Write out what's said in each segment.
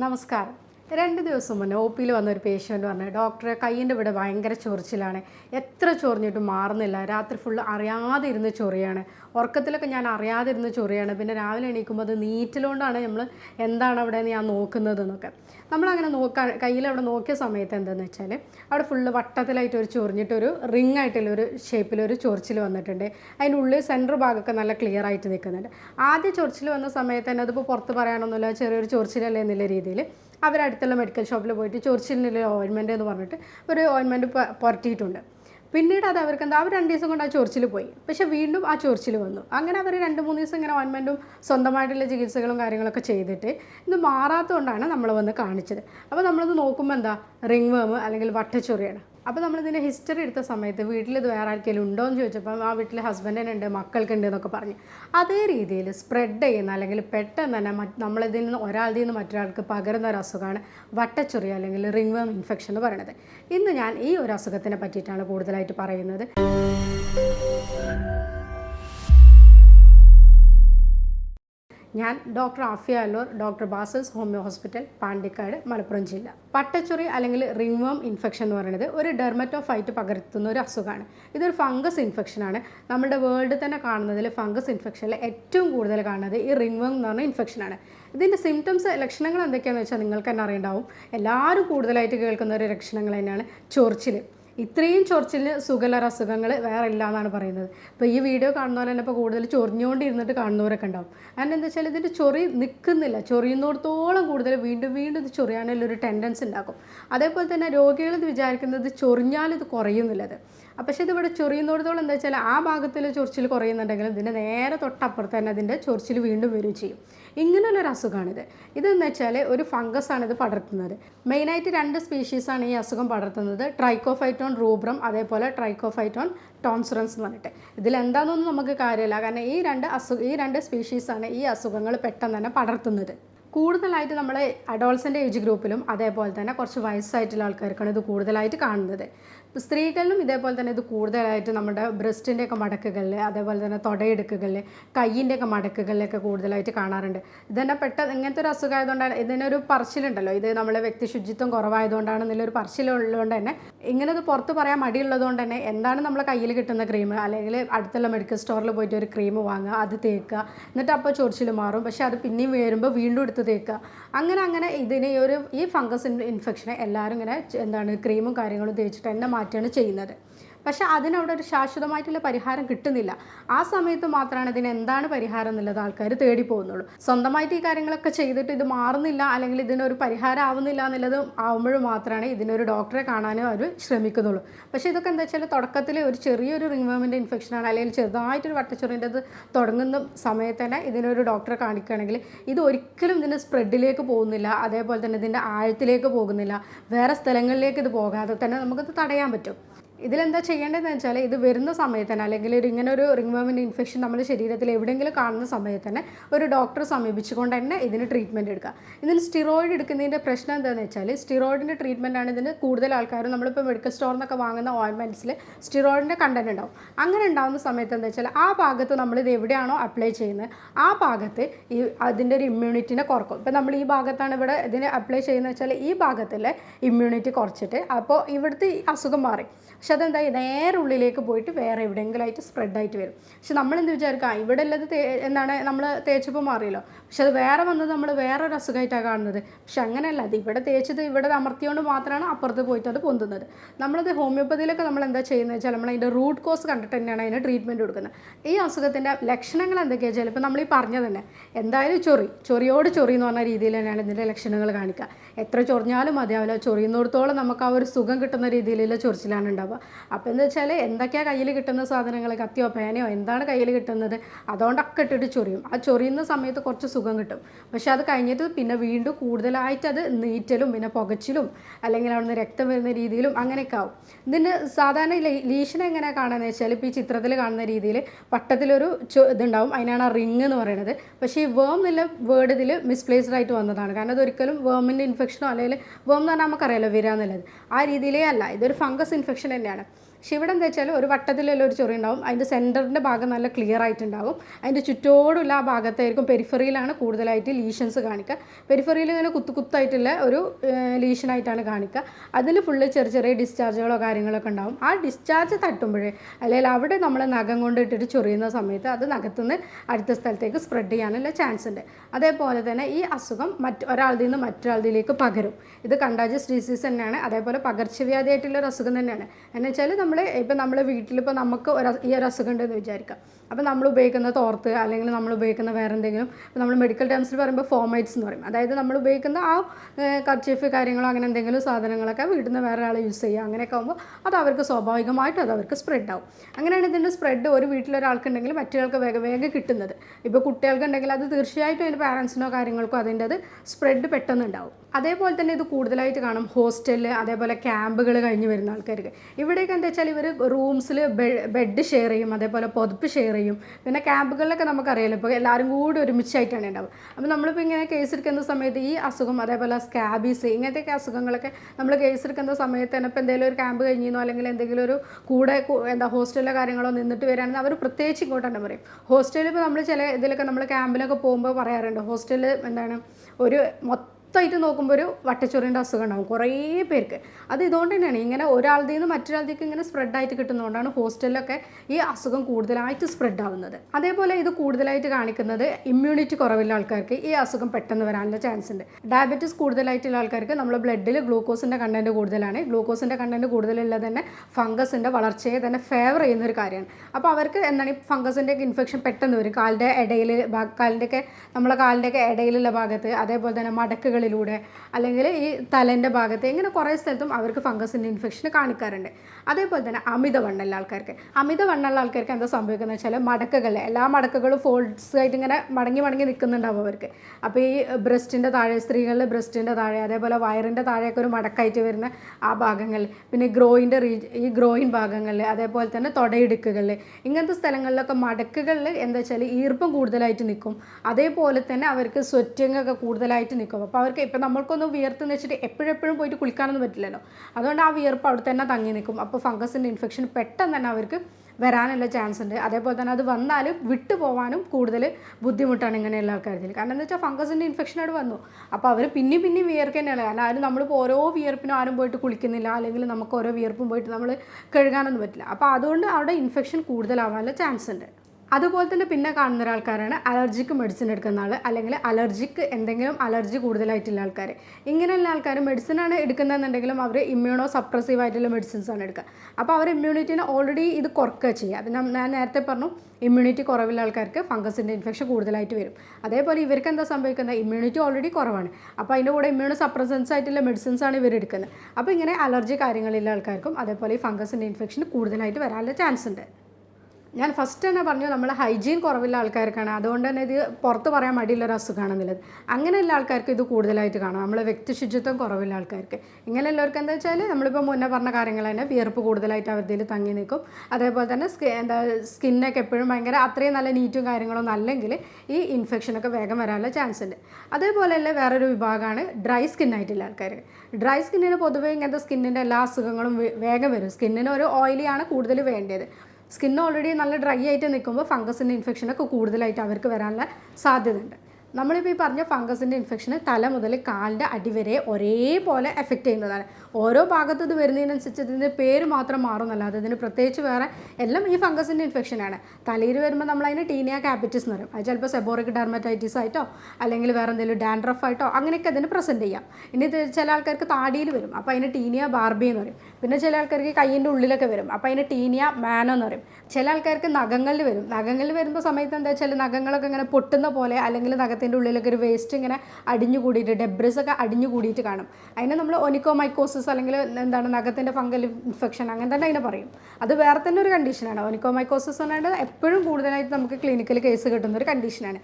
നമസ്കാരം. രണ്ട് ദിവസം മുന്നേ ഒ പിയിൽ വന്ന ഒരു പേഷ്യന്റ് പറഞ്ഞു ഡോക്ടറെ കയ്യിന്റെ ഇവിടെ ഭയങ്കര ചൊറിച്ചിലാണ്. എത്ര ചൊറിഞ്ഞിട്ടും മാറുന്നില്ല. രാത്രി ഫുള്ള് അറിയാതെ ഇരുന്ന് ചൊറിയാണ്. ഉറക്കത്തിലൊക്കെ ഞാൻ അറിയാതെ ഇരുന്ന് ചൊറിയാണ്. പിന്നെ രാവിലെ എണീക്കുമ്പോൾ അത് നീറ്റിലുകൊണ്ടാണ് നമ്മൾ എന്താണ് അവിടെ ഞാൻ നോക്കുന്നത് എന്നൊക്കെ നമ്മളങ്ങനെ നോക്കാൻ കയ്യിൽ അവിടെ നോക്കിയ സമയത്ത് എന്താണെന്ന് വെച്ചാൽ അവിടെ ഫുള്ള് വട്ടത്തിലായിട്ട് ഒരു ചൊറിഞ്ഞിട്ടൊരു റിങ് ആയിട്ടുള്ള ഒരു ഷേപ്പിലൊരു ചൊറിച്ചിൽ വന്നിട്ടുണ്ട്. അതിന്റെ ഉള്ളിൽ സെന്റർ ഭാഗമൊക്കെ നല്ല ക്ലിയർ ആയിട്ട് നിൽക്കുന്നുണ്ട്. ആദ്യ ചൊറിച്ചിൽ വന്ന സമയത്ത് തന്നെ അതിപ്പോൾ പുറത്ത് പറയാനൊന്നുമില്ല. ചെറിയൊരു ചൊറിച്ചിലല്ലേ എന്നുള്ള രീതിയിൽ അവരടുത്തുള്ള മെഡിക്കൽ ഷോപ്പിൽ പോയിട്ട് ചൊറിച്ചിലിന്റെ ഓയിൻമെന്റ് എന്ന് പറഞ്ഞിട്ട് ഒരു ഓയിൻമെന്റ് പുരട്ടിയിട്ടുണ്ട്. പിന്നീട് അത് അവർക്ക് എന്താ അവർ രണ്ട് ദിവസം കൊണ്ട് ആ ചൊറിച്ചിൽ പോയി. പക്ഷേ വീണ്ടും ആ ചൊറിച്ചിൽ വന്നു. അങ്ങനെ അവർ രണ്ട് മൂന്ന് ദിവസം ഇങ്ങനെ ഓയിൻമെന്റും സ്വന്തമായിട്ടുള്ള ചികിത്സകളും കാര്യങ്ങളൊക്കെ ചെയ്തിട്ട് ഇത് മാറാത്തതുകൊണ്ടാണ് നമ്മൾ വന്ന് കാണിച്ചത്. അപ്പോൾ നമ്മളിത് നോക്കുമ്പോൾ എന്താ റിംഗ് വേം അല്ലെങ്കിൽ വട്ടച്ചൊറിയാണ്. അപ്പോൾ നമ്മളിതിന്റെ ഹിസ്റ്ററി എടുത്ത സമയത്ത് വീട്ടിൽ ഇത് വേറെ ആർക്കെങ്കിലും ഉണ്ടോ എന്ന് ചോദിച്ചപ്പോൾ ആ വീട്ടിൽ ഹസ്ബൻഡിനുണ്ട് മക്കൾക്കുണ്ട് എന്നൊക്കെ പറഞ്ഞ്. അതേ രീതിയിൽ സ്പ്രെഡ് ചെയ്യുന്ന അല്ലെങ്കിൽ പെട്ടെന്ന് തന്നെ നമ്മളിതിൽ നിന്ന് ഒരാളിൽ നിന്ന് മറ്റൊരാൾക്ക് പകരുന്ന ഒരു അസുഖമാണ് വട്ടച്ചൊറി അല്ലെങ്കിൽ റിംഗ് വേം ഇൻഫെക്ഷൻ എന്ന് പറയുന്നത് ഇന്ന് ഞാൻ ഈ ഒരു അസുഖത്തിനെ പറ്റിയിട്ടാണ് കൂടുതലായിട്ട് പറയുന്നത്. ഞാൻ doctor Afiya Allur doctor Basas homeo hospital Pandikkad Malappuram ജില്ല. പട്ടച്ചുറി അല്ലെങ്കിൽ റിംഗ്വേം ഇൻഫെക്ഷൻ എന്ന് പറയുന്നത് ഒരു ഡെർമറ്റോഫൈറ്റ് പകർത്തുന്ന ഒരു അസുഖമാണ്. ഇതൊരു ഫംഗസ് ഇൻഫെക്ഷനാണ് നമ്മുടെ വേൾഡിൽ തന്നെ കാണുന്നതിൽ ഫംഗസ് ഇൻഫെക്ഷനിൽ ഏറ്റവും കൂടുതൽ കാണുന്നത് ഈ റിംഗ്വേം എന്ന് പറഞ്ഞ ഇൻഫെക്ഷനാണ് ഇതിന്റെ സിംറ്റംസ് ലക്ഷണങ്ങൾ എന്തൊക്കെയാണെന്ന് വെച്ചാൽ നിങ്ങൾക്ക് തന്നെ അറിയണ്ടാവും. എല്ലാവരും കൂടുതലായിട്ട് കേൾക്കുന്ന ഒരു ലക്ഷണങ്ങൾ തന്നെയാണ് ചൊറിച്ചിൽ ഇത്രയും ചൊറിച്ചിലിന് സുഖലറ അസുഖങ്ങൾ വേറെ ഇല്ല എന്നാണ് പറയുന്നത്. ഇപ്പോൾ ഈ വീഡിയോ കാണുന്നവരെ തന്നെ ഇപ്പോൾ കൂടുതൽ ചൊറിഞ്ഞുകൊണ്ടിരുന്നിട്ട് കാണുന്നവരൊക്കെ ഉണ്ടാവും. കാരണം എന്താ വെച്ചാൽ ഇതിന്റെ ചൊറി നിൽക്കുന്നില്ല ചൊറിയുന്നിടത്തോളം കൂടുതൽ വീണ്ടും വീണ്ടും ഇത് ചൊറിയാനുള്ള ഒരു ടെൻഡൻസ് ഉണ്ടാക്കും. അതേപോലെ തന്നെ രോഗികൾ ഇത് വിചാരിക്കുന്നത് ചൊറിഞ്ഞാൽ ഇത് കുറയുന്നില്ലത്. പക്ഷേ ഇതിവിടെ ചൊറിയുന്നിടത്തോളം എന്താ വെച്ചാൽ ആ ഭാഗത്തിൽ ചൊറിച്ചിൽ കുറയുന്നുണ്ടെങ്കിൽ ഇതിന്റെ നേരെ തൊട്ടപ്പുറത്ത് തന്നെ അതിന്റെ ചൊറിച്ചിൽ വീണ്ടും വരികയും ചെയ്യും. ഇങ്ങനെയുള്ളൊരു അസുഖമാണിത്. ഇതെന്ന് വെച്ചാൽ ഒരു ഫംഗസാണ് ഇത് പടർത്തുന്നത്. മെയിനായിട്ട് രണ്ട് സ്പീഷീസാണ് ഈ അസുഖം പടർത്തുന്നത്. ട്രൈക്കോഫൈറ്റോൺ റൂബ്രം അതേപോലെ ട്രൈക്കോഫൈറ്റോൺ ടോൺസുറൻസ് എന്ന് പറഞ്ഞിട്ട്. ഇതിലെന്താണെന്നൊന്നും നമുക്ക് കാര്യമില്ല. കാരണം ഈ രണ്ട് അസു ഈ രണ്ട് സ്പീഷീസാണ് ഈ അസുഖങ്ങൾ പെട്ടെന്ന് തന്നെ പടർത്തുന്നത്. കൂടുതലായിട്ട് നമ്മൾ അഡോൾസിന്റെ ഏജ് ഗ്രൂപ്പിലും അതേപോലെ തന്നെ കുറച്ച് വയസ്സായിട്ടുള്ള ആൾക്കാർക്കാണ് ഇത് കൂടുതലായിട്ട് കാണുന്നത്. ഇപ്പോൾ സ്ത്രീകളിലും ഇതേപോലെ തന്നെ ഇത് കൂടുതലായിട്ട് നമ്മുടെ ബ്രസ്റ്റിന്റെയൊക്കെ മടക്കുകളിൽ അതേപോലെ തന്നെ തുടയെടുക്കുകളിൽ കയ്യിന്റെയൊക്കെ മടക്കുകളിലൊക്കെ കൂടുതലായിട്ട് കാണാറുണ്ട്. ഇതന്നെ പെട്ടെന്ന് ഇങ്ങനത്തെ ഒരു അസുഖമായതുകൊണ്ടാണ് ഇതിനൊരു പറച്ചിലുണ്ടല്ലോ. ഇത് നമ്മളെ വ്യക്തി ശുചിത്വം കുറവായതുകൊണ്ടാണ് എന്നുള്ളൊരു പറച്ചിലുള്ളതുകൊണ്ട് തന്നെ ഇങ്ങനെ ഇത് പുറത്ത് പറയാൻ മടിയുള്ളതുകൊണ്ട് തന്നെ എന്താണ് നമ്മളെ കയ്യിൽ കിട്ടുന്ന ക്രീം? അല്ലെങ്കിൽ അടുത്തുള്ള മെഡിക്കൽ സ്റ്റോറിൽ പോയിട്ട് ഒരു ക്രീം വാങ്ങുക അത് തേക്കുക എന്നിട്ട് അപ്പോൾ ചൊറിച്ചിൽ മാറും. പക്ഷേ അത് പിന്നെയും വരുമ്പോൾ വീണ്ടും എടുത്ത് തേക്കുക. അങ്ങനെ അങ്ങനെ ഇതിനെ ഒരു ഈ ഫംഗസ് ഇൻഫെക്ഷനെ എല്ലാവരും ഇങ്ങനെ എന്താണ് ക്രീമും കാര്യങ്ങളും തേച്ചിട്ട് തന്നെ മാറ്റുകയാണ് ചെയ്യുന്നത്. പക്ഷേ അതിനവിടെ ഒരു ശാശ്വതമായിട്ടുള്ള പരിഹാരം കിട്ടുന്നില്ല. ആ സമയത്ത് മാത്രമാണ് ഇതിന് എന്താണ് പരിഹാരം എന്നുള്ളത് ആൾക്കാർ തേടി പോകുന്നുള്ളൂ. സ്വന്തമായിട്ട് ഈ കാര്യങ്ങളൊക്കെ ചെയ്തിട്ട് ഇത് മാറുന്നില്ല അല്ലെങ്കിൽ ഇതിനൊരു പരിഹാരം ആവുന്നില്ല എന്നുള്ളത് ആവുമ്പോഴും മാത്രമാണ് ഇതിനൊരു ഡോക്ടറെ കാണാനും അവർ ശ്രമിക്കുന്നുള്ളൂ. പക്ഷേ ഇതൊക്കെ എന്താ വെച്ചാൽ തുടക്കത്തിൽ ഒരു ചെറിയൊരു റിംഗ്വേമിന്റെ ഇൻഫെക്ഷനാണ് അല്ലെങ്കിൽ ചെറുതായിട്ടൊരു വട്ടച്ചൊറിന്റെ അത് തുടങ്ങുന്ന സമയത്ത് തന്നെ ഇതിനൊരു ഡോക്ടറെ കാണിക്കുകയാണെങ്കിൽ ഇത് ഒരിക്കലും ഇതിന്റെ സ്പ്രെഡിലേക്ക് പോകുന്നില്ല. അതേപോലെ തന്നെ ഇതിന്റെ ആഴത്തിലേക്ക് പോകുന്നില്ല. വേറെ സ്ഥലങ്ങളിലേക്ക് ഇത് പോകാതെ തന്നെ നമുക്കത് തടയാൻ പറ്റും. ഇതിലെന്താ ചെയ്യേണ്ടതെന്ന് വെച്ചാൽ ഇത് വരുന്ന സമയത്ത് തന്നെ അല്ലെങ്കിൽ ഒരു ഇങ്ങനെ ഒരു റിംഗ് വേമിന്റെ ഇൻഫെക്ഷൻ നമ്മുടെ ശരീരത്തിൽ എവിടെയെങ്കിലും കാണുന്ന സമയത്ത് തന്നെ ഒരു ഡോക്ടറെ സമീപിച്ചുകൊണ്ട് തന്നെ ഇതിന് ട്രീറ്റ്മെന്റ് എടുക്കുക. ഇതിന് സ്റ്റിറോയിഡ് എടുക്കുന്നതിന്റെ പ്രശ്നം എന്താണെന്ന് വെച്ചാൽ സ്റ്റിറോയിഡിന്റെ ട്രീറ്റ്മെന്റ് ആണ് ഇതിന് കൂടുതൽ ആൾക്കാരും നമ്മളിപ്പോൾ മെഡിക്കൽ സ്റ്റോറിൽ നിന്നൊക്കെ വാങ്ങുന്ന ഓയിൻമെന്റ്സിൽ സ്റ്റിറോയിഡിന്റെ കണ്ടന്റ് ഉണ്ടാവും. അങ്ങനെ ഉണ്ടാകുന്ന സമയത്ത് എന്താ വെച്ചാൽ ആ ഭാഗത്ത് നമ്മളിത് എവിടെയാണോ അപ്ലൈ ചെയ്യുന്നത് ആ ഭാഗത്ത് ഈ അതിന്റെ ഒരു ഇമ്മ്യൂണിറ്റിനെ കുറക്കും. ഇപ്പോൾ നമ്മൾ ഈ ഭാഗത്താണ് ഇവിടെ ഇതിന് അപ്ലൈ ചെയ്യുന്നത് വെച്ചാൽ ഈ ഭാഗത്തിലെ ഇമ്മ്യൂണിറ്റി കുറച്ചിട്ട് അപ്പോൾ ഇവിടുത്തെ അസുഖം മാറി. പക്ഷെ അതെന്താ നേരെ ഉള്ളിലേക്ക് പോയിട്ട് വേറെ എവിടെയെങ്കിലും എവിടെയെങ്കിലായിട്ട് സ്പ്രെഡായിട്ട് വരും. പക്ഷെ നമ്മൾ എന്ത് വിചാരിക്കുക ഇവിടെ ഉള്ളത് എന്താണ് നമ്മൾ തേച്ചപ്പോൾ മാറിയല്ലോ. പക്ഷെ അത് വേറെ വന്നത് നമ്മൾ വേറെ ഒരു അസുഖമായിട്ടാണ് കാണുന്നത്. പക്ഷെ അങ്ങനെയല്ല. അത് ഇവിടെ തേച്ചത് ഇവിടെ അമർത്തിയോണ്ട് മാത്രമാണ് അപ്പുറത്ത് പോയിട്ട് അത് പൊന്തുന്നത്. നമ്മളത് ഹോമിയോപ്പതിയിലൊക്കെ നമ്മൾ എന്താ ചെയ്യുന്നത് വെച്ചാൽ നമ്മൾ അതിന്റെ റൂട്ട് കോസ് കണ്ടിട്ട് തന്നെയാണ് അതിന് ട്രീറ്റ്മെന്റ് കൊടുക്കുന്നത്. ഈ അസുഖത്തിന്റെ ലക്ഷണങ്ങൾ എന്തൊക്കെയാണ് ചിലപ്പോൾ നമ്മൾ ഈ പറഞ്ഞത് തന്നെ. എന്തായാലും ചൊറി. ചൊറിയോട് ചൊറി എന്ന് പറഞ്ഞ രീതിയിൽ തന്നെയാണ് ഇതിന്റെ ലക്ഷണങ്ങൾ കാണിക്കുക. എത്ര ചൊറിഞ്ഞാലും മതിയാവില്ല. ചൊറിയുന്നിടത്തോളം നമുക്ക് ആ ഒരു സുഖം കിട്ടുന്ന രീതിയിലുള്ള ചൊറിച്ചിലാണ് ഉണ്ടാവുക. അപ്പോൾ എന്ന് വെച്ചാൽ എന്തൊക്കെയാണ് കയ്യിൽ കിട്ടുന്ന സാധനങ്ങൾ കത്തിയോ പേനയോ എന്താണ് കയ്യിൽ കിട്ടുന്നത്? അതുകൊണ്ടൊക്കെ ഇട്ടിട്ട് ചൊറിയും. ആ ചൊറിയുന്ന സമയത്ത് കുറച്ച് സുഖം കിട്ടും. പക്ഷേ അത് കഴിഞ്ഞിട്ട് പിന്നെ വീണ്ടും കൂടുതലായിട്ട് അത് നീറ്റലും പിന്നെ പുകച്ചിലും അല്ലെങ്കിൽ അവിടുന്ന് രക്തം വരുന്ന രീതിയിലും അങ്ങനെയൊക്കെ ആവും. ഇതിന്റെ സാധാരണ ലീഷനെ എങ്ങനെയാണ് കാണുന്നത് വെച്ചാൽ ഇപ്പോൾ ഈ ചിത്രത്തിൽ കാണുന്ന രീതിയിൽ വട്ടത്തിലൊരു ഇതുണ്ടാവും. അതിനാണ് ആ റിങ് എന്ന് പറയുന്നത് പക്ഷേ ഈ വേം എന്നുള്ള വേർഡ് ഇതിൽ മിസ്പ്ലേസ്ഡ് ആയിട്ട് വന്നതാണ്. കാരണം അതൊരിക്കലും വേമിന്റെ ഇൻഫെക്ഷനോ അല്ലെങ്കിൽ വേം എന്ന് പറഞ്ഞാൽ നമുക്കറിയാലോ വരിക എന്നുള്ളത് ആ രീതിയിലേ അല്ല. ഇതൊരു ഫംഗസ് ഇൻഫെക്ഷൻ തന്നെയാണ് പക്ഷെ ഇവിടെ എന്താ വെച്ചാൽ ഒരു വട്ടത്തിലുള്ള ഒരു ചൊറി ഉണ്ടാവും. അതിന്റെ സെന്ററിന്റെ ഭാഗം നല്ല ക്ലിയർ ആയിട്ടുണ്ടാവും. അതിന്റെ ചുറ്റോടുള്ള ആ ഭാഗത്തായിരിക്കും പെരിഫറിയിലാണ് കൂടുതലായിട്ട് ലീഷൻസ് കാണിക്കുക. പെരിഫറിയിൽ ഇങ്ങനെ കുത്തു കുത്തായിട്ടുള്ള ഒരു ലീഷനായിട്ടാണ് കാണിക്കുക. അതിൽ ഫുള്ള് ചെറിയ ചെറിയ ഡിസ്ചാർജുകളോ കാര്യങ്ങളൊക്കെ ഉണ്ടാവും. ആ ഡിസ്ചാർജ് തട്ടുമ്പോഴേ അല്ലെങ്കിൽ അവിടെ നമ്മൾ നഖം കൊണ്ട് ഇട്ടിട്ട് ചൊറിയുന്ന സമയത്ത് അത് നഖത്തുനിന്ന് അടുത്ത സ്ഥലത്തേക്ക് സ്പ്രെഡ് ചെയ്യാനുള്ള ചാൻസ് ഉണ്ട്. അതേപോലെ തന്നെ ഈ അസുഖം മറ്റ് ഒരാളിൽ നിന്ന് മറ്റൊരാളിലേക്ക് പകരും. ഇത് കണ്ടാജസ് ഡിസീസ് തന്നെയാണ്. അതേപോലെ പകർച്ചവ്യാധിയായിട്ടുള്ള ഒരു അസുഖം തന്നെയാണ്. എന്ന് വെച്ചാൽ നമ്മൾ ഇപ്പം നമ്മൾ വീട്ടിലിപ്പോൾ നമുക്ക് ഒരു ഈ ഒരു അസുഖം ഉണ്ടെന്ന് വിചാരിക്കാം. അപ്പോൾ നമ്മൾ ഉപയോഗിക്കുന്ന തോർത്ത് അല്ലെങ്കിൽ നമ്മൾ ഉപയോഗിക്കുന്ന വേറെ എന്തെങ്കിലും ഇപ്പോൾ നമ്മൾ മെഡിക്കൽ ടേംസിൽ പറയുമ്പോൾ ഫോമൈറ്റ്സ് എന്ന് പറയും. അതായത് നമ്മൾ ഉപയോഗിക്കുന്ന ആ കർച്ചീഫ് കാര്യങ്ങളോ അങ്ങനെ എന്തെങ്കിലും സാധനങ്ങളൊക്കെ വീട്ടിൽ നിന്ന് വേറെ ആൾ യൂസ് ചെയ്യുക. അങ്ങനെയൊക്കെ ആകുമ്പോൾ അത് അവർക്ക് സ്വാഭാവികമായിട്ട് അത് അവർക്ക് സ്പ്രെഡ് ആവും. അങ്ങനെയാണ് ഇതിന്റെ സ്പ്രെഡ് ഒരു വീട്ടിലൊരാൾക്കുണ്ടെങ്കിൽ മറ്റൊരാൾക്ക് വേഗം വേഗം കിട്ടുന്നത്. ഇപ്പോൾ കുട്ടികൾക്കുണ്ടെങ്കിൽ അത് തീർച്ചയായിട്ടും അതിന്റെ പാരൻസിനോ കാര്യങ്ങൾക്കോ അതിന്റെ അത് സ്പ്രെഡ് പെട്ടെന്ന് ഉണ്ടാവും അതേപോലെ തന്നെ ഇത് കൂടുതലായിട്ട് കാണും ഹോസ്റ്റലിൽ അതേപോലെ ക്യാമ്പുകൾ കഴിഞ്ഞ് വരുന്ന ആൾക്കാർക്ക്. ഇവിടെയൊക്കെ എന്താ ഇവർ റൂംസിൽ ബെഡ് ഷെയർ ചെയ്യും അതേപോലെ പൊതുപ്പ് ഷെയർ ചെയ്യും. പിന്നെ ക്യാമ്പുകളിലൊക്കെ നമുക്കറിയാലോ ഇപ്പോൾ എല്ലാവരും കൂടി ഒരുമിച്ചായിട്ടാണ് ഉണ്ടാവുക. അപ്പോൾ നമ്മളിപ്പോൾ ഇങ്ങനെ കേസ് എടുക്കുന്ന സമയത്ത് ഈ അസുഖം അതേപോലെ സ്കാബീസ് ഇങ്ങനത്തെയൊക്കെ അസുഖങ്ങളൊക്കെ നമ്മൾ കേസ് എടുക്കുന്ന സമയത്ത് തന്നെ ഇപ്പോൾ എന്തെങ്കിലും ഒരു ക്യാമ്പ് കഴിഞ്ഞോ അല്ലെങ്കിൽ എന്തെങ്കിലും ഒരു കൂടെ എന്താ ഹോസ്റ്റലിലോ കാര്യങ്ങളോ നിന്നിട്ട് വരികയാണെങ്കിൽ അവർ പ്രത്യേകിച്ച് ഇങ്ങോട്ടാണ് പറയും. ഹോസ്റ്റലിൽ ഇപ്പോൾ നമ്മൾ ചില ഇതിലൊക്കെ നമ്മൾ ക്യാമ്പിലൊക്കെ പോകുമ്പോൾ പറയാറുണ്ട് ഹോസ്റ്റലിൽ എന്താണ് ഒരു മൊത്തമായിട്ട് നോക്കുമ്പോൾ ഒരു വട്ടച്ചൊറിന്റെ അസുഖം ഉണ്ടാകും കുറേ പേർക്ക്. അത് ഇതുകൊണ്ട് തന്നെയാണ്. ഇങ്ങനെ ഒരാളുടെ നിന്ന് മറ്റൊരാളുടേക്ക് ഇങ്ങനെ സ്പ്രെഡായിട്ട് കിട്ടുന്നതുകൊണ്ടാണ് ഹോസ്റ്റലിലൊക്കെ ഈ അസുഖം കൂടുതലായിട്ട് സ്പ്രെഡ് ആവുന്നത്. അതേപോലെ ഇത് കൂടുതലായിട്ട് കാണിക്കുന്നത് ഇമ്മ്യൂണിറ്റി കുറവുള്ള ആൾക്കാർക്ക് ഈ അസുഖം പെട്ടെന്ന് വരാനുള്ള ചാൻസ് ഉണ്ട്. ഡയബറ്റീസ് കൂടുതലായിട്ടുള്ള ആൾക്കാർക്ക് നമ്മുടെ ബ്ലഡിൽ ഗ്ലൂക്കോസിന്റെ കണ്ടന്റ് കൂടുതലാണ്. ഗ്ലൂക്കോസിന്റെ കണ്ടന്റ് കൂടുതലുള്ളത് തന്നെ ഫംഗസിന്റെ വളർച്ചയെ തന്നെ ഫേവർ ചെയ്യുന്ന ഒരു കാര്യമാണ്. അപ്പോൾ അവർക്ക് എന്താണ് ഈ ഫംഗസിന്റെ ഒക്കെ ഇൻഫെക്ഷൻ പെട്ടെന്ന് വരും. കാലിന്റെ ഇടയിൽ കാലിന്റെ ഒക്കെ നമ്മളെ കാലിന്റെ ഒക്കെ ഇടയിലുള്ള ഭാഗത്ത് അതേപോലെ തന്നെ മടക്കുകളിലൂടെ അല്ലെങ്കിൽ ഈ തലേന്റെ ഭാഗത്ത് ഇങ്ങനെ കുറേ സ്ഥലത്തും അവർക്ക് ഫംഗസിന്റെ ഇൻഫെക്ഷൻ കാണിക്കാറുണ്ട്. അതേപോലെ തന്നെ അമിതവണ്ണമുള്ള ആൾക്കാർക്ക്. അമിതവണ്ണമുള്ള ആൾക്കാർക്ക് എന്താ സംഭവിക്കുന്നത് വെച്ചാൽ മടക്കുകൾ എല്ലാ മടക്കുകളും ഫോൾഡ്സ് ആയിട്ട് ഇങ്ങനെ മടങ്ങി മടങ്ങി നിൽക്കുന്നുണ്ടാവും അവർക്ക്. അപ്പോൾ ഈ ബ്രസ്റ്റിന്റെ താഴെ സ്ത്രീകളിൽ ബ്രസ്റ്റിന്റെ താഴെ അതേപോലെ വയറിന്റെ താഴെയൊക്കെ ഒരു മടക്കായിട്ട് വരുന്ന ആ ഭാഗങ്ങളിൽ പിന്നെ ഗ്രോയിന്റെ റീ ഈ ഗ്രോയിൻ ഭാഗങ്ങളിൽ അതേപോലെ തന്നെ തുടയിടുക്കുകളിൽ ഇങ്ങനത്തെ സ്ഥലങ്ങളിലൊക്കെ മടക്കുകളിൽ എന്താ വെച്ചാൽ ഈർപ്പം കൂടുതലായിട്ട് നിൽക്കും. അതേപോലെ തന്നെ അവർക്ക് സ്വറ്റിങ്ങൊക്കെ കൂടുതലായിട്ട് നിൽക്കും. അപ്പോൾ അവർക്ക് ഇപ്പം നമ്മൾക്കൊന്ന് വിയർത്ത് വെച്ചിട്ട് എപ്പോഴെപ്പോഴും പോയിട്ട് കുളിക്കാനൊന്നും പറ്റില്ലല്ലോ. അതുകൊണ്ട് ആ വിയർപ്പ് അവിടെ തന്നെ തങ്ങി നിൽക്കും. അപ്പോൾ ഫംഗസിന്റെ ഇൻഫെക്ഷൻ പെട്ടെന്ന് തന്നെ അവർക്ക് വരാനുള്ള ചാൻസ് ഉണ്ട്. അതേപോലെ തന്നെ അത് വന്നാലും വിട്ടു പോകാനും കൂടുതൽ ബുദ്ധിമുട്ടാണ് ഇങ്ങനെയുള്ള ആൾക്കാർക്ക് കാരണം എന്താ വെച്ചാൽ ഫംഗസിന്റെ ഇൻഫെക്ഷൻ അവിടെ വന്നു. അപ്പോൾ അവർ പിന്നെയും പിന്നെയും വിയർക്ക് തന്നെയാണ്. കാരണം ആരും നമ്മളിപ്പോൾ ഓരോ വിയർപ്പിനും ആരും പോയിട്ട് കുളിക്കുന്നില്ല. അല്ലെങ്കിൽ നമുക്ക് ഓരോ വിയർപ്പും പോയിട്ട് നമ്മൾ കഴുകാനൊന്നും പറ്റില്ല. അപ്പോൾ അതുകൊണ്ട് അവിടെ ഇൻഫെക്ഷൻ കൂടുതലാവാനുള്ള ചാൻസ് ഉണ്ട്. അതുപോലെ തന്നെ പിന്നെ കാണുന്ന ഒരാൾക്കാരാണ് അലർജിക്ക് മെഡിസിൻ എടുക്കുന്ന ആൾ അല്ലെങ്കിൽ അലർജിക്ക് എന്തെങ്കിലും അലർജി കൂടുതലായിട്ടുള്ള ആൾക്കാർ ഇങ്ങനെയുള്ള ആൾക്കാർ മെഡിസിനാണ് എടുക്കുന്നതെന്നുണ്ടെങ്കിലും അവർ ഇമ്മ്യൂണോ സപ്രസീവ് ആയിട്ടുള്ള മെഡിസിൻസ് ആണ് എടുക്കുക. അപ്പോൾ അവർ ഇമ്മ്യൂണിറ്റിനെ ഓൾറെഡി ഇത് കുറക്കുക ചെയ്യുക. അത് ഞാൻ നേരത്തെ പറഞ്ഞു ഇമ്മ്യൂണിറ്റി കുറവുള്ള ആൾക്കാർക്ക് ഫംഗസിന്റെ ഇൻഫെക്ഷൻ കൂടുതലായിട്ട് വരും. അതേപോലെ ഇവർക്ക് എന്താ സംഭവിക്കുന്നത്? ഇമ്മ്യൂണിറ്റി ഓൾറെഡി കുറവാണ്. അപ്പോൾ അതിന്റെ കൂടെ ഇമ്മ്യൂണോ സപ്രസൻസ് ആയിട്ടുള്ള മെഡിസിൻസ് ആണ് ഇവർ എടുക്കുന്നത്. അപ്പോൾ ഇങ്ങനെ അലർജി കാര്യങ്ങളുള്ള ആൾക്കാർക്കും അതേപോലെ ഈ ഫംഗസിന്റെ ഇൻഫെക്ഷൻ കൂടുതലായിട്ട് വരാനുള്ള ചാൻസ് ഉണ്ട്. ഞാൻ ഫസ്റ്റ് തന്നെ പറഞ്ഞു നമ്മൾ ഹൈജീൻ കുറവുള്ള ആൾക്കാർക്കാണ്. അതുകൊണ്ട് തന്നെ ഇത് പുറത്ത് പറയാൻ മടിയുള്ള ഒരു അസുഖമാണെന്നുള്ളത് അങ്ങനെയുള്ള ആൾക്കാർക്ക് ഇത് കൂടുതലായിട്ട് കാണാം. നമ്മൾ വ്യക്തി ശുചിത്വം കുറവുള്ള ആൾക്കാർക്ക്. ഇങ്ങനെയുള്ളവർക്ക് എന്താ വെച്ചാൽ നമ്മളിപ്പോൾ മുന്നേ പറഞ്ഞ കാര്യങ്ങൾ തന്നെ വിയർപ്പ് കൂടുതലായിട്ട് അവരുടെ തങ്ങി നിൽക്കും. അതേപോലെ തന്നെ എന്താ സ്കിന്നൊക്കെ എപ്പോഴും ഭയങ്കര അത്രയും നല്ല നീറ്റും കാര്യങ്ങളൊന്നും അല്ലെങ്കിൽ ഈ ഇൻഫെക്ഷനൊക്കെ വേഗം വരാനുള്ള ചാൻസ് ഉണ്ട്. അതേപോലെ തന്നെ വേറൊരു വിഭാഗമാണ് ഡ്രൈ സ്കിന്നായിട്ടുള്ള ആൾക്കാർ ഡ്രൈ സ്കിന്നിന് പൊതുവേ ഇങ്ങനത്തെ സ്കിന്നിന്റെ എല്ലാ അസുഖങ്ങളും വേഗം വരും. സ്കിന്നിന് ഒരു ഓയിലിയാണ് കൂടുതൽ വേണ്ടത്. സ്കിൻ ഓൾറെഡി നല്ല ഡ്രൈ ആയിട്ട് നിൽക്കുമ്പോൾ ഫംഗസിന്റെ ഇൻഫെക്ഷനൊക്കെ കൂടുതലായിട്ട് അവർക്ക് വരാനുള്ള സാധ്യതയുണ്ട്. നമ്മളിപ്പോൾ ഈ പറഞ്ഞ ഫംഗസിന്റെ ഇൻഫെക്ഷൻ തല മുതൽ കാലിന്റെ അടിവരെ ഒരേപോലെ എഫക്റ്റ് ചെയ്യുന്നതാണ്. ഓരോ ഭാഗത്ത് ഇത് വരുന്നതിനനുസരിച്ച് ഇതിന്റെ പേര് മാത്രം മാറുന്നല്ലാതെ ഇതിന് പ്രത്യേകിച്ച് വേറെ എല്ലാം ഈ ഫംഗസിന്റെ ഇൻഫെക്ഷനാണ് തലയിൽ വരുമ്പോൾ നമ്മൾ അതിന് ടീനിയ ക്യാപിറ്റിസ് എന്ന് പറയും. അത് ചിലപ്പോൾ സെബോറിക് ഡെർമറ്റൈറ്റിസ് ആയിട്ടോ അല്ലെങ്കിൽ വേറെ എന്തെങ്കിലും ഡാൻഡ്രഫ് ആയിട്ടോ അങ്ങനെയൊക്കെ അതിന് പ്രസന്റ് ചെയ്യാം. ഇനി ഇത് ചില ആൾക്കാർക്ക് താടിയിൽ വരും. അപ്പോൾ അതിന് ടീനിയ ബാർബി എന്ന് പറയും. പിന്നെ ചില ആൾക്കാർക്ക് കയ്യിന്റെ ഉള്ളിലൊക്കെ വരും. അപ്പോൾ അതിന് ടീനിയ മാനോ എന്ന് പറയും. ചില ആൾക്കാർക്ക് നഖങ്ങളിൽ വരും. നഖങ്ങളിൽ വരുമ്പോൾ സമയത്ത് എന്താ വെച്ചാൽ നഖങ്ങളൊക്കെ ഇങ്ങനെ പൊട്ടുന്ന പോലെ അല്ലെങ്കിൽ നഖത്തിന്റെ ഉള്ളിലൊക്കെ ഒരു വേസ്റ്റ് ഇങ്ങനെ അടിഞ്ഞു കൂടിയിട്ട് ഡെബ്രിസ് ഒക്കെ അടിഞ്ഞു കൂടിയിട്ട് കാണും. അതിനെ നമ്മൾ ഒനിക്കോമൈക്കോസിസ് അല്ലെങ്കിൽ എന്താണ് നഖത്തിന്റെ ഫംഗൽ ഇൻഫെക്ഷൻ അങ്ങനെ തന്നെ അതിനെ പറയും. അത് വേറെ തന്നെ ഒരു കണ്ടീഷനാണ് ഒനിക്കോമൈക്കോസിസ് എന്ന് എപ്പോഴും കൂടുതലായിട്ട് നമുക്ക് ക്ലിനിക്കൽ കേസ് കിട്ടുന്ന ഒരു കണ്ടീഷനാണ്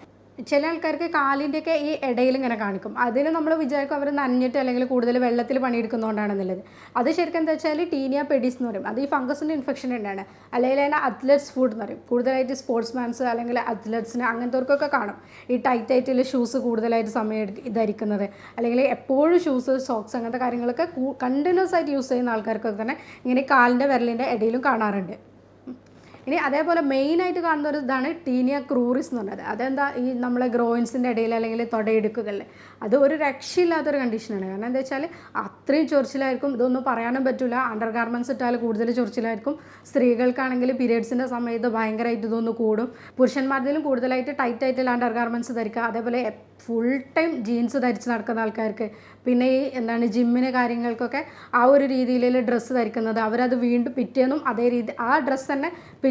ചില ആൾക്കാർക്ക് കാലിന്റെയൊക്കെ ഈ ഇടയിൽ ഇങ്ങനെ കാണിക്കും. അതിന് നമ്മൾ വിചാരിക്കും അവർ നനഞ്ഞിട്ട് അല്ലെങ്കിൽ കൂടുതൽ വെള്ളത്തിൽ പണിയെടുക്കുന്നതുകൊണ്ടാണെന്നുള്ളത് അത് ശരിക്കും എന്താ വെച്ചാൽ ടീനിയ പെഡീസ് എന്ന് പറയും. അത് ഈ ഫംഗസിന്റെ ഇൻഫെക്ഷൻ തന്നെയാണ്. അല്ലെങ്കിൽ അതിനെ അത്ലറ്റ്സ് ഫുഡ് എന്ന് പറയും. കൂടുതലായിട്ട് സ്പോർട്സ്മാൻസ് അല്ലെങ്കിൽ അത്ലറ്റ്സിന് അങ്ങനത്തെവർക്കൊക്കെ കാണും. ഈ ടൈറ്റ് ആയിട്ടുള്ള ഷൂസ് കൂടുതലായിട്ട് സമയം ധരിക്കുന്നത്. അല്ലെങ്കിൽ എപ്പോഴും ഷൂസ് സോക്സ് അങ്ങനത്തെ കാര്യങ്ങളൊക്കെ കണ്ടിന്യൂസ് ആയിട്ട് യൂസ് ചെയ്യുന്ന ആൾക്കാർക്കൊക്കെ തന്നെ ഇങ്ങനെ കാലിന്റെ വിരലിന്റെ ഇടയിലും കാണാറുണ്ട്. ഇനി അതേപോലെ മെയിൻ ആയിട്ട് കാണുന്ന ഒരു ഇതാണ് ടീനിയ ക്രൂറിസ് എന്ന് പറഞ്ഞത്. അതെന്താ? ഈ നമ്മളെ ഗ്രോയിൻസിന്റെ ഇടയിൽ അല്ലെങ്കിൽ തൊടയിടുക്കുകളിൽ അത് ഒരു രക്ഷയില്ലാത്തൊരു കണ്ടീഷനാണ് കാരണം എന്താ വെച്ചാൽ അത്രയും ചൊറിച്ചിലായിരിക്കും. ഇതൊന്നും പറയാനും പറ്റില്ല അണ്ടർ ഗാർമെന്റ്സ് ഇട്ടാൽ കൂടുതൽ ചൊറിച്ചിലായിരിക്കും. സ്ത്രീകൾക്കാണെങ്കിൽ പീരിയഡ്സിന്റെ സമയത്ത് ഭയങ്കരമായിട്ട് ഇതൊന്ന് കൂടും. പുരുഷന്മാരിലും കൂടുതലായിട്ട് ടൈറ്റ് ആയിട്ടുള്ള അണ്ടർ ഗാർമെന്റ്സ് ധരിക്കുക. അതേപോലെ ഫുൾ ടൈം ജീൻസ് ധരിച്ച് നടക്കുന്ന ആൾക്കാർക്ക്. പിന്നെ ഈ എന്താണ് ജിമ്മിന് കാര്യങ്ങൾക്കൊക്കെ ആ ഒരു രീതിയിലുള്ള ഡ്രസ്സ് ധരിക്കുന്നത്. അവരത് വീണ്ടും പിറ്റേന്നും അതേ രീതി ആ ഡ്രസ്സ് തന്നെ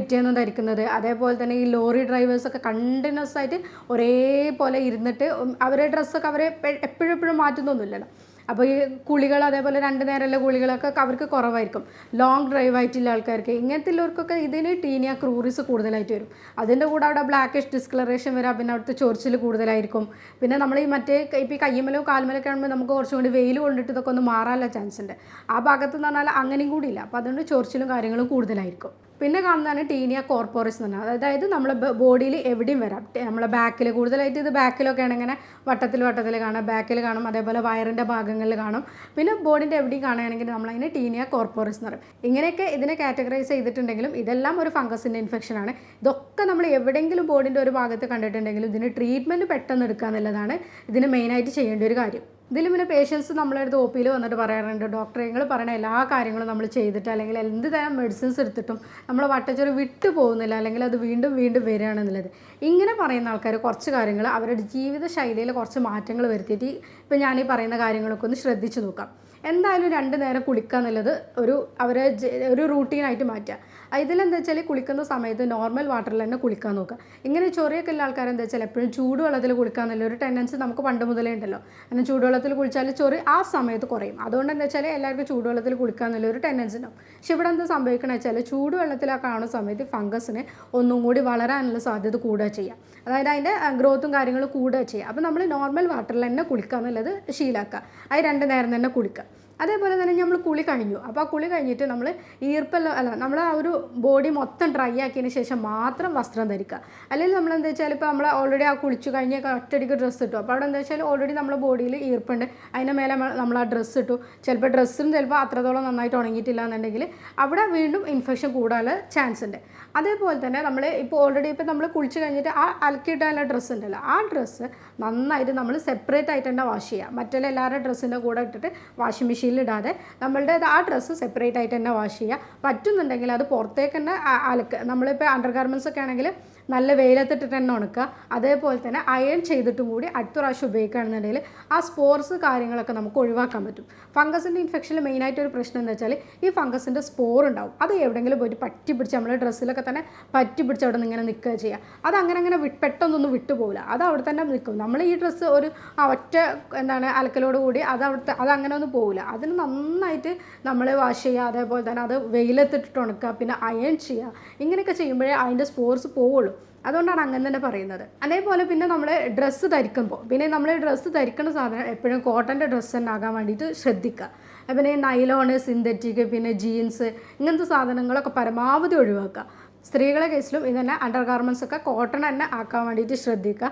പിറ്റേന്നും അതേപോലെ തന്നെ ഈ ലോറി ഡ്രൈവേഴ്സൊക്കെ കണ്ടിന്യൂസ് ആയിട്ട് ഒരേപോലെ ഇരുന്നിട്ട് അവരെ അവരുടെ ഡ്രസ്സൊക്കെ അവരെ എപ്പോഴും എപ്പോഴും മാറ്റുന്നൊന്നുമില്ലല്ലോ. അപ്പോൾ ഈ കുളികൾ അതേപോലെ രണ്ട് നേരമുള്ള കുളികളൊക്കെ അവർക്ക് കുറവായിരിക്കും. ലോങ് ഡ്രൈവ് ആയിട്ടുള്ള ആൾക്കാർക്ക്. ഇങ്ങനത്തെ ഉള്ളവർക്കൊക്കെ ഇതിന് ടീനിയ ക്രൂറീസ് കൂടുതലായിട്ട് വരും. അതിന്റെ കൂടെ അവിടെ ബ്ലാക്കിഷ് ഡിസ്കളറേഷൻ വരാം പിന്നെ അവിടുത്തെ ചൊറിച്ചിൽ കൂടുതലായിരിക്കും. പിന്നെ നമ്മൾ ഈ മറ്റേ ഇപ്പോൾ ഈ കയ്യമ്മലോ കാൽമലൊക്കെ ആകുമ്പോൾ നമുക്ക് കുറച്ചും കൂടി വെയിൽ കൊണ്ടിട്ട് ഇതൊക്കെ ഒന്ന് മാറാനുള്ള ചാൻസ് ഉണ്ട്. ആ ഭാഗത്ത് എന്ന് പറഞ്ഞാൽ അങ്ങനെയും കൂടിയില്ല. അപ്പോൾ അതുകൊണ്ട് ചൊറിച്ചിലും കാര്യങ്ങളും കൂടുതലായിരിക്കും. പിന്നെ കാണുന്നതാണ് ടീനിയ കോർപ്പോറിസ് എന്ന് പറഞ്ഞാൽ അതായത് നമ്മളെ ബോഡിയിൽ എവിടെയും വരാം. നമ്മളെ ബാക്കിൽ കൂടുതലായിട്ട് ഇത് ബാക്കിലൊക്കെ ആണ് ഇങ്ങനെ വട്ടത്തിൽ വട്ടത്തിൽ കാണാം ബാക്കിൽ കാണും അതേപോലെ വയറിന്റെ ഭാഗങ്ങളിൽ കാണും. പിന്നെ ബോഡിന്റെ എവിടെയും കാണുകയാണെങ്കിൽ നമ്മളതിനെ ടീനിയ കോർപ്പോറിസ് എന്ന് പറയും. ഇങ്ങനെയൊക്കെ ഇതിനെ കാറ്റഗറൈസ് ചെയ്തിട്ടുണ്ടെങ്കിലും ഇതെല്ലാം ഒരു ഫംഗസിന്റെ ഇൻഫെക്ഷനാണ്. ഇതൊക്കെ നമ്മൾ എവിടെയെങ്കിലും ബോഡിന്റെ ഒരു ഭാഗത്ത് കണ്ടിട്ടുണ്ടെങ്കിലും ഇതിന് ട്രീറ്റ്മെന്റ് പെട്ടെന്ന് എടുക്കുക എന്നുള്ളതാണ് ഇതിന് മെയിനായിട്ട് ചെയ്യേണ്ട ഒരു കാര്യം. ഇതിൽ പിന്നെ പേഷ്യൻസ് നമ്മളെ അടുത്ത് ഒ പിയിൽ വന്നിട്ട് പറയാറുണ്ട് ഡോക്ടറെ നിങ്ങൾ പറയുന്ന എല്ലാ കാര്യങ്ങളും നമ്മൾ ചെയ്തിട്ട് അല്ലെങ്കിൽ എന്ത് തരം മെഡിസിൻസ് എടുത്തിട്ടും നമ്മൾ വട്ടച്ചൊരു വിട്ടു പോകുന്നില്ല അല്ലെങ്കിൽ അത് വീണ്ടും വീണ്ടും വരികയാണെന്നുള്ളത് ഇങ്ങനെ പറയുന്ന ആൾക്കാർ കുറച്ച് കാര്യങ്ങൾ അവരുടെ ജീവിത ശൈലിയിൽ കുറച്ച് മാറ്റങ്ങൾ വരുത്തിയിട്ട് ഇപ്പം ഞാൻ ഈ പറയുന്ന കാര്യങ്ങളൊക്കെ ഒന്ന് ശ്രദ്ധിച്ച് നോക്കാം. എന്തായാലും രണ്ട് നേരം കുളിക്കുക എന്നുള്ളത് ഒരു അവരെ ഒരു റൂട്ടീനായിട്ട് മാറ്റുക. ഇതിലെന്താ വെച്ചാൽ കുളിക്കുന്ന സമയത്ത് നോർമൽ വാട്ടറിൽ തന്നെ കുളിക്കാൻ നോക്കുക. ഇങ്ങനെ ചൊറിയൊക്കെ ഉള്ള ആൾക്കാർ എന്താ വെച്ചാൽ എപ്പോഴും ചൂടുവെള്ളത്തിൽ കുളിക്കുക എന്നുള്ള ഒരു ടെൻഡൻസി നമുക്ക് പണ്ട് മുതലേ ഉണ്ടല്ലോ. അങ്ങനെ ചൂടുവെള്ളത്തിൽ കുളിച്ചാൽ ചൊറി ആ സമയത്ത് കുറയും. അതുകൊണ്ട് എന്താ വെച്ചാൽ എല്ലാവർക്കും ചൂടുവെള്ളത്തിൽ കുളിക്കുക എന്നുള്ള ഒരു ടെൻഡൻസി ഉണ്ടാവും. പക്ഷെ ഇവിടെ എന്താ സംഭവിക്കണം വെച്ചാൽ ചൂടുവെള്ളത്തിലാ കാണുന്ന സമയത്ത് ഫംഗസിന് ഒന്നും കൂടി വളരാനുള്ള സാധ്യത കൂടുക ചെയ്യാം. അതായത് അതിന്റെ ഗ്രോത്തും കാര്യങ്ങളും കൂടുക ചെയ്യുക അപ്പോൾ നമ്മൾ നോർമൽ വാട്ടറിൽ തന്നെ കുളിക്കുക എന്നുള്ളത് ശീലാക്കുക. അത് രണ്ട് നേരം തന്നെ കുളിക്കുക. അതേപോലെ തന്നെ നമ്മൾ കുളി കഴിഞ്ഞു. അപ്പോൾ ആ കുളി കഴിഞ്ഞിട്ട് നമ്മൾ ഈർപ്പെല്ലാം അല്ല നമ്മൾ ആ ഒരു ബോഡി മൊത്തം ഡ്രൈ ആക്കിയതിന് ശേഷം മാത്രം വസ്ത്രം ധരിക്കുക. അല്ലെങ്കിൽ നമ്മൾ എന്താ വെച്ചാൽ ഇപ്പോൾ നമ്മൾ ഓൾറെഡി ആ കുളിച്ചു കഴിഞ്ഞ് ഒറ്റയടിക്ക് ഡ്രസ്സ് ഇട്ടു. അപ്പോൾ അവിടെ എന്താ വെച്ചാൽ ഓൾറെഡി നമ്മുടെ ബോഡിയിൽ ഈർപ്പുണ്ട്. അതിന്റെ മേലെ നമ്മൾ ആ ഡ്രസ്സ് ഇട്ടു. ചിലപ്പോൾ ഡ്രസ്സും ചിലപ്പോൾ അത്രത്തോളം നന്നായിട്ട് ഉണങ്ങിയിട്ടില്ല എന്നുണ്ടെങ്കിൽ അവിടെ വീണ്ടും ഇൻഫെക്ഷൻ കൂടാനുള്ള ചാൻസ് ഉണ്ട്. അതേപോലെ തന്നെ നമ്മൾ ഇപ്പോൾ ഓൾറെഡി ഇപ്പോൾ നമ്മൾ കുളിച്ച് കഴിഞ്ഞിട്ട് ആ അലക്കിയിട്ടാനുള്ള ഡ്രസ്സ് ഉണ്ടല്ലോ. ആ ഡ്രസ്സ് നന്നായിട്ട് നമ്മൾ സെപ്പറേറ്റ് ആയിട്ട് തന്നെ വാഷ് ചെയ്യുക. മറ്റുള്ള എല്ലാവരുടെ ഡ്രസ്സിന്റെ കൂടെ ഇട്ടിട്ട് വാഷിംഗ് മെഷീനിൽ ഇടാതെ നമ്മളുടെ ആ ഡ്രസ്സ് സെപ്പറേറ്റ് ആയിട്ട് തന്നെ വാഷ് ചെയ്യുക. പറ്റുന്നുണ്ടെങ്കിൽ അത് പുറത്തേക്ക് തന്നെ അലക്ക്. നമ്മളിപ്പോൾ അണ്ടർ ഗാർമെന്റ്സ് ഒക്കെ ആണെങ്കിൽ നല്ല വെയിലത്തിട്ടിട്ട് തന്നെ ഉണക്കുക. അതേപോലെ തന്നെ അയൺ ചെയ്തിട്ടും കൂടി അടുത്ത പ്രാവശ്യം ഉപയോഗിക്കുകയാണെന്നുണ്ടെങ്കിൽ ആ സ്പോർസ് കാര്യങ്ങളൊക്കെ നമുക്ക് ഒഴിവാക്കാൻ പറ്റും. ഫംഗസിന്റെ ഇൻഫെക്ഷനിൽ മെയിനായിട്ട് ഒരു പ്രശ്നം എന്ന് വെച്ചാൽ ഈ ഫംഗസിന്റെ സ്പോർ ഉണ്ടാവും. അത് എവിടെയെങ്കിലും പോയിട്ട് പറ്റി പിടിച്ച് നമ്മൾ ഡ്രസ്സിലൊക്കെ തന്നെ പറ്റി പിടിച്ച് അവിടെ നിന്ന് ഇങ്ങനെ നിൽക്കുക ചെയ്യുക അത് അങ്ങനെ അങ്ങനെ പെട്ടെന്നൊന്നും വിട്ടുപോകില്ല അത് അവിടെ തന്നെ നിൽക്കും. നമ്മൾ ഈ ഡ്രസ്സ് ഒരു ഒറ്റ എന്താണ് അലക്കലോട് കൂടി അത് അവിടുത്തെ അത് അങ്ങനെ ഒന്നും പോകില്ല അതിന് നന്നായിട്ട് നമ്മൾ വാഷ് ചെയ്യുക അതേപോലെ തന്നെ അത് വെയിലത്തിട്ടിട്ട് ഉണക്കുക പിന്നെ അയൺ ചെയ്യുക ഇങ്ങനെയൊക്കെ ചെയ്യുമ്പോഴേ അതിന്റെ സ്പോർസ് പോവുള്ളൂ. അതുകൊണ്ടാണ് അങ്ങനെ തന്നെ പറയുന്നത്. അതേപോലെ പിന്നെ നമ്മൾ ഡ്രസ്സ് ധരിക്കുമ്പോൾ പിന്നെ നമ്മൾ ഡ്രസ്സ് ധരിക്കുന്ന സാധനം എപ്പോഴും കോട്ടന്റെ ഡ്രസ്സ് തന്നെ ആകാൻ വേണ്ടിയിട്ട് ശ്രദ്ധിക്കുക പിന്നെ നൈലോണ് സിന്തറ്റിക് പിന്നെ ജീൻസ് ഇങ്ങനത്തെ സാധനങ്ങളൊക്കെ പരമാവധി ഒഴിവാക്കുക സ്ത്രീകളെ കേസിലും ഇത് തന്നെ അണ്ടർ ഗാർമെന്റ്സ് ഒക്കെ കോട്ടൺ തന്നെ ആക്കാൻ വേണ്ടിയിട്ട് ശ്രദ്ധിക്കുക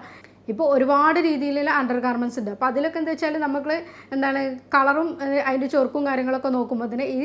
ഇപ്പോൾ ഒരുപാട് രീതിയിലുള്ള അണ്ടർ ഗാർമെന്റ്സ് ഉണ്ട്. അപ്പോൾ അതിലൊക്കെ എന്താ വെച്ചാൽ നമ്മൾ എന്താണ് കളറും അതിന്റെ ചൊറുക്കും കാര്യങ്ങളൊക്കെ നോക്കുമ്പോൾ തന്നെ ഈ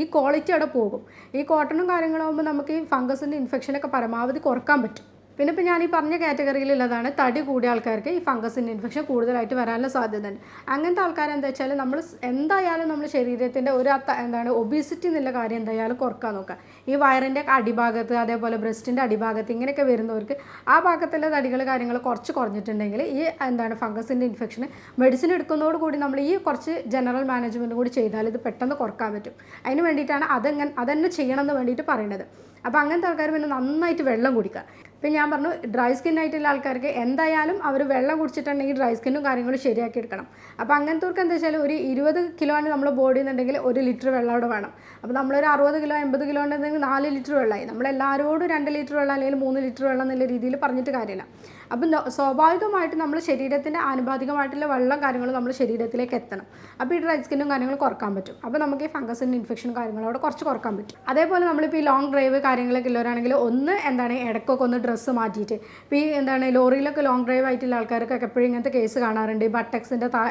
ഈ ക്വാളിറ്റി അവിടെ പോകും. ഈ കോട്ടണും കാര്യങ്ങളാകുമ്പോൾ നമുക്ക് ഈ ഫംഗസിന്റെ ഇൻഫെക്ഷനൊക്കെ പരമാവധി കുറയ്ക്കാൻ പറ്റും. പിന്നെ ഇപ്പോൾ ഞാൻ ഈ പറഞ്ഞ കാറ്റഗറിയിലുള്ളതാണ് തടി കൂടിയ ആൾക്കാർക്ക് ഈ ഫംഗസിന്റെ ഇൻഫെക്ഷൻ കൂടുതലായിട്ട് വരാനുള്ള സാധ്യത ഉണ്ട് അങ്ങനത്തെ ആൾക്കാർ എന്താ വെച്ചാൽ നമ്മൾ എന്തായാലും നമ്മൾ ശരീരത്തിന്റെ ഒരു എന്താണ് ഒബീസിറ്റി എന്നുള്ള കാര്യം എന്തായാലും കുറയ്ക്കാൻ നോക്കുക. ഈ വയറിന്റെ അടിഭാഗത്ത് അതേപോലെ ബ്രസ്റ്റിന്റെ അടിഭാഗത്ത് ഇങ്ങനെയൊക്കെ വരുന്നവർക്ക് ആ ഭാഗത്തുള്ള തടികൾ കാര്യങ്ങൾ കുറച്ച് കുറഞ്ഞിട്ടുണ്ടെങ്കിൽ ഈ എന്താണ് ഫംഗസിന്റെ ഇൻഫെക്ഷൻ മെഡിസിൻ എടുക്കുന്നതോട് കൂടി നമ്മൾ ഈ കുറച്ച് ജനറൽ മാനേജ്മെന്റ് കൂടി ചെയ്താൽ ഇത് പെട്ടെന്ന് കുറയ്ക്കാൻ പറ്റും. അതിന് വേണ്ടിയിട്ടാണ് അതെങ്ങനെ അതെന്നെ ചെയ്യണമെന്ന് വേണ്ടിയിട്ട് പറയുന്നത്. അപ്പോൾ അങ്ങനത്തെ ആൾക്കാർ പിന്നെ നന്നായിട്ട് വെള്ളം കുടിക്കുക. ഇപ്പം ഞാൻ പറഞ്ഞു ഡ്രൈ സ്കിൻ ആയിട്ടുള്ള ആൾക്കാർക്ക് എന്തായാലും അവർ വെള്ളം കുടിച്ചിട്ടുണ്ടെങ്കിൽ ഡ്രൈ സ്കിന്നും കാര്യങ്ങളും ശരിയാക്കി എടുക്കണം. അപ്പോൾ അങ്ങനത്തെവർക്ക് എന്താ വെച്ചാൽ ഒരു ഇരുപത് കിലോ ആണ് നമ്മൾ ബോഡിയിൽ നിന്നുണ്ടെങ്കിൽ ഒരു ലിറ്റർ വെള്ളം അവിടെ വേണം. അപ്പോൾ നമ്മളൊരു അറുപത് കിലോ എൺപത് കിലോ ഉണ്ടെങ്കിൽ നാല് ലിറ്റർ വെള്ളമായി. നമ്മളെല്ലാവരോടും രണ്ട് ലിറ്റർ വെള്ളം അല്ലെങ്കിൽ മൂന്ന് ലിറ്റർ വെള്ളം എന്നുള്ള രീതിയിൽ പറഞ്ഞിട്ട് കാര്യമില്ല. അപ്പം സ്വാഭാവികമായിട്ട് നമ്മൾ ശരീരത്തിന്റെ ആനുപാതികമായിട്ടുള്ള വെള്ളം കാര്യങ്ങളും നമ്മൾ ശരീരത്തിലേക്ക് എത്തണം. അപ്പോൾ ഈ ഡ്രൈ സ്കിന്നും കാര്യങ്ങളും കുറയ്ക്കാൻ പറ്റും. അപ്പോൾ നമുക്ക് ഈ ഫംഗസിന്റെ ഇൻഫെക്ഷൻ കാര്യങ്ങളും കുറച്ച് കുറയ്ക്കാൻ പറ്റും. അതേപോലെ നമ്മളിപ്പോൾ ഈ ലോങ് ഡ്രൈവ് കാര്യങ്ങളൊക്കെ ഉള്ളവരാണെങ്കിൽ ഒന്ന് എന്താണ് ഇടയ്ക്കൊക്കെ ഒന്ന് ഡ്രസ്സ് മാറ്റിയിട്ട് ഇപ്പോൾ ഈ എന്താണ് ലോറിയിലൊക്കെ ലോങ് ഡ്രൈവ് ആയിട്ടുള്ള ആൾക്കാർക്കൊക്കെ എപ്പോഴും ഇങ്ങനത്തെ കേസ് കാണാറുണ്ട്. ഈ ബട്ടക്സിന്റെ താ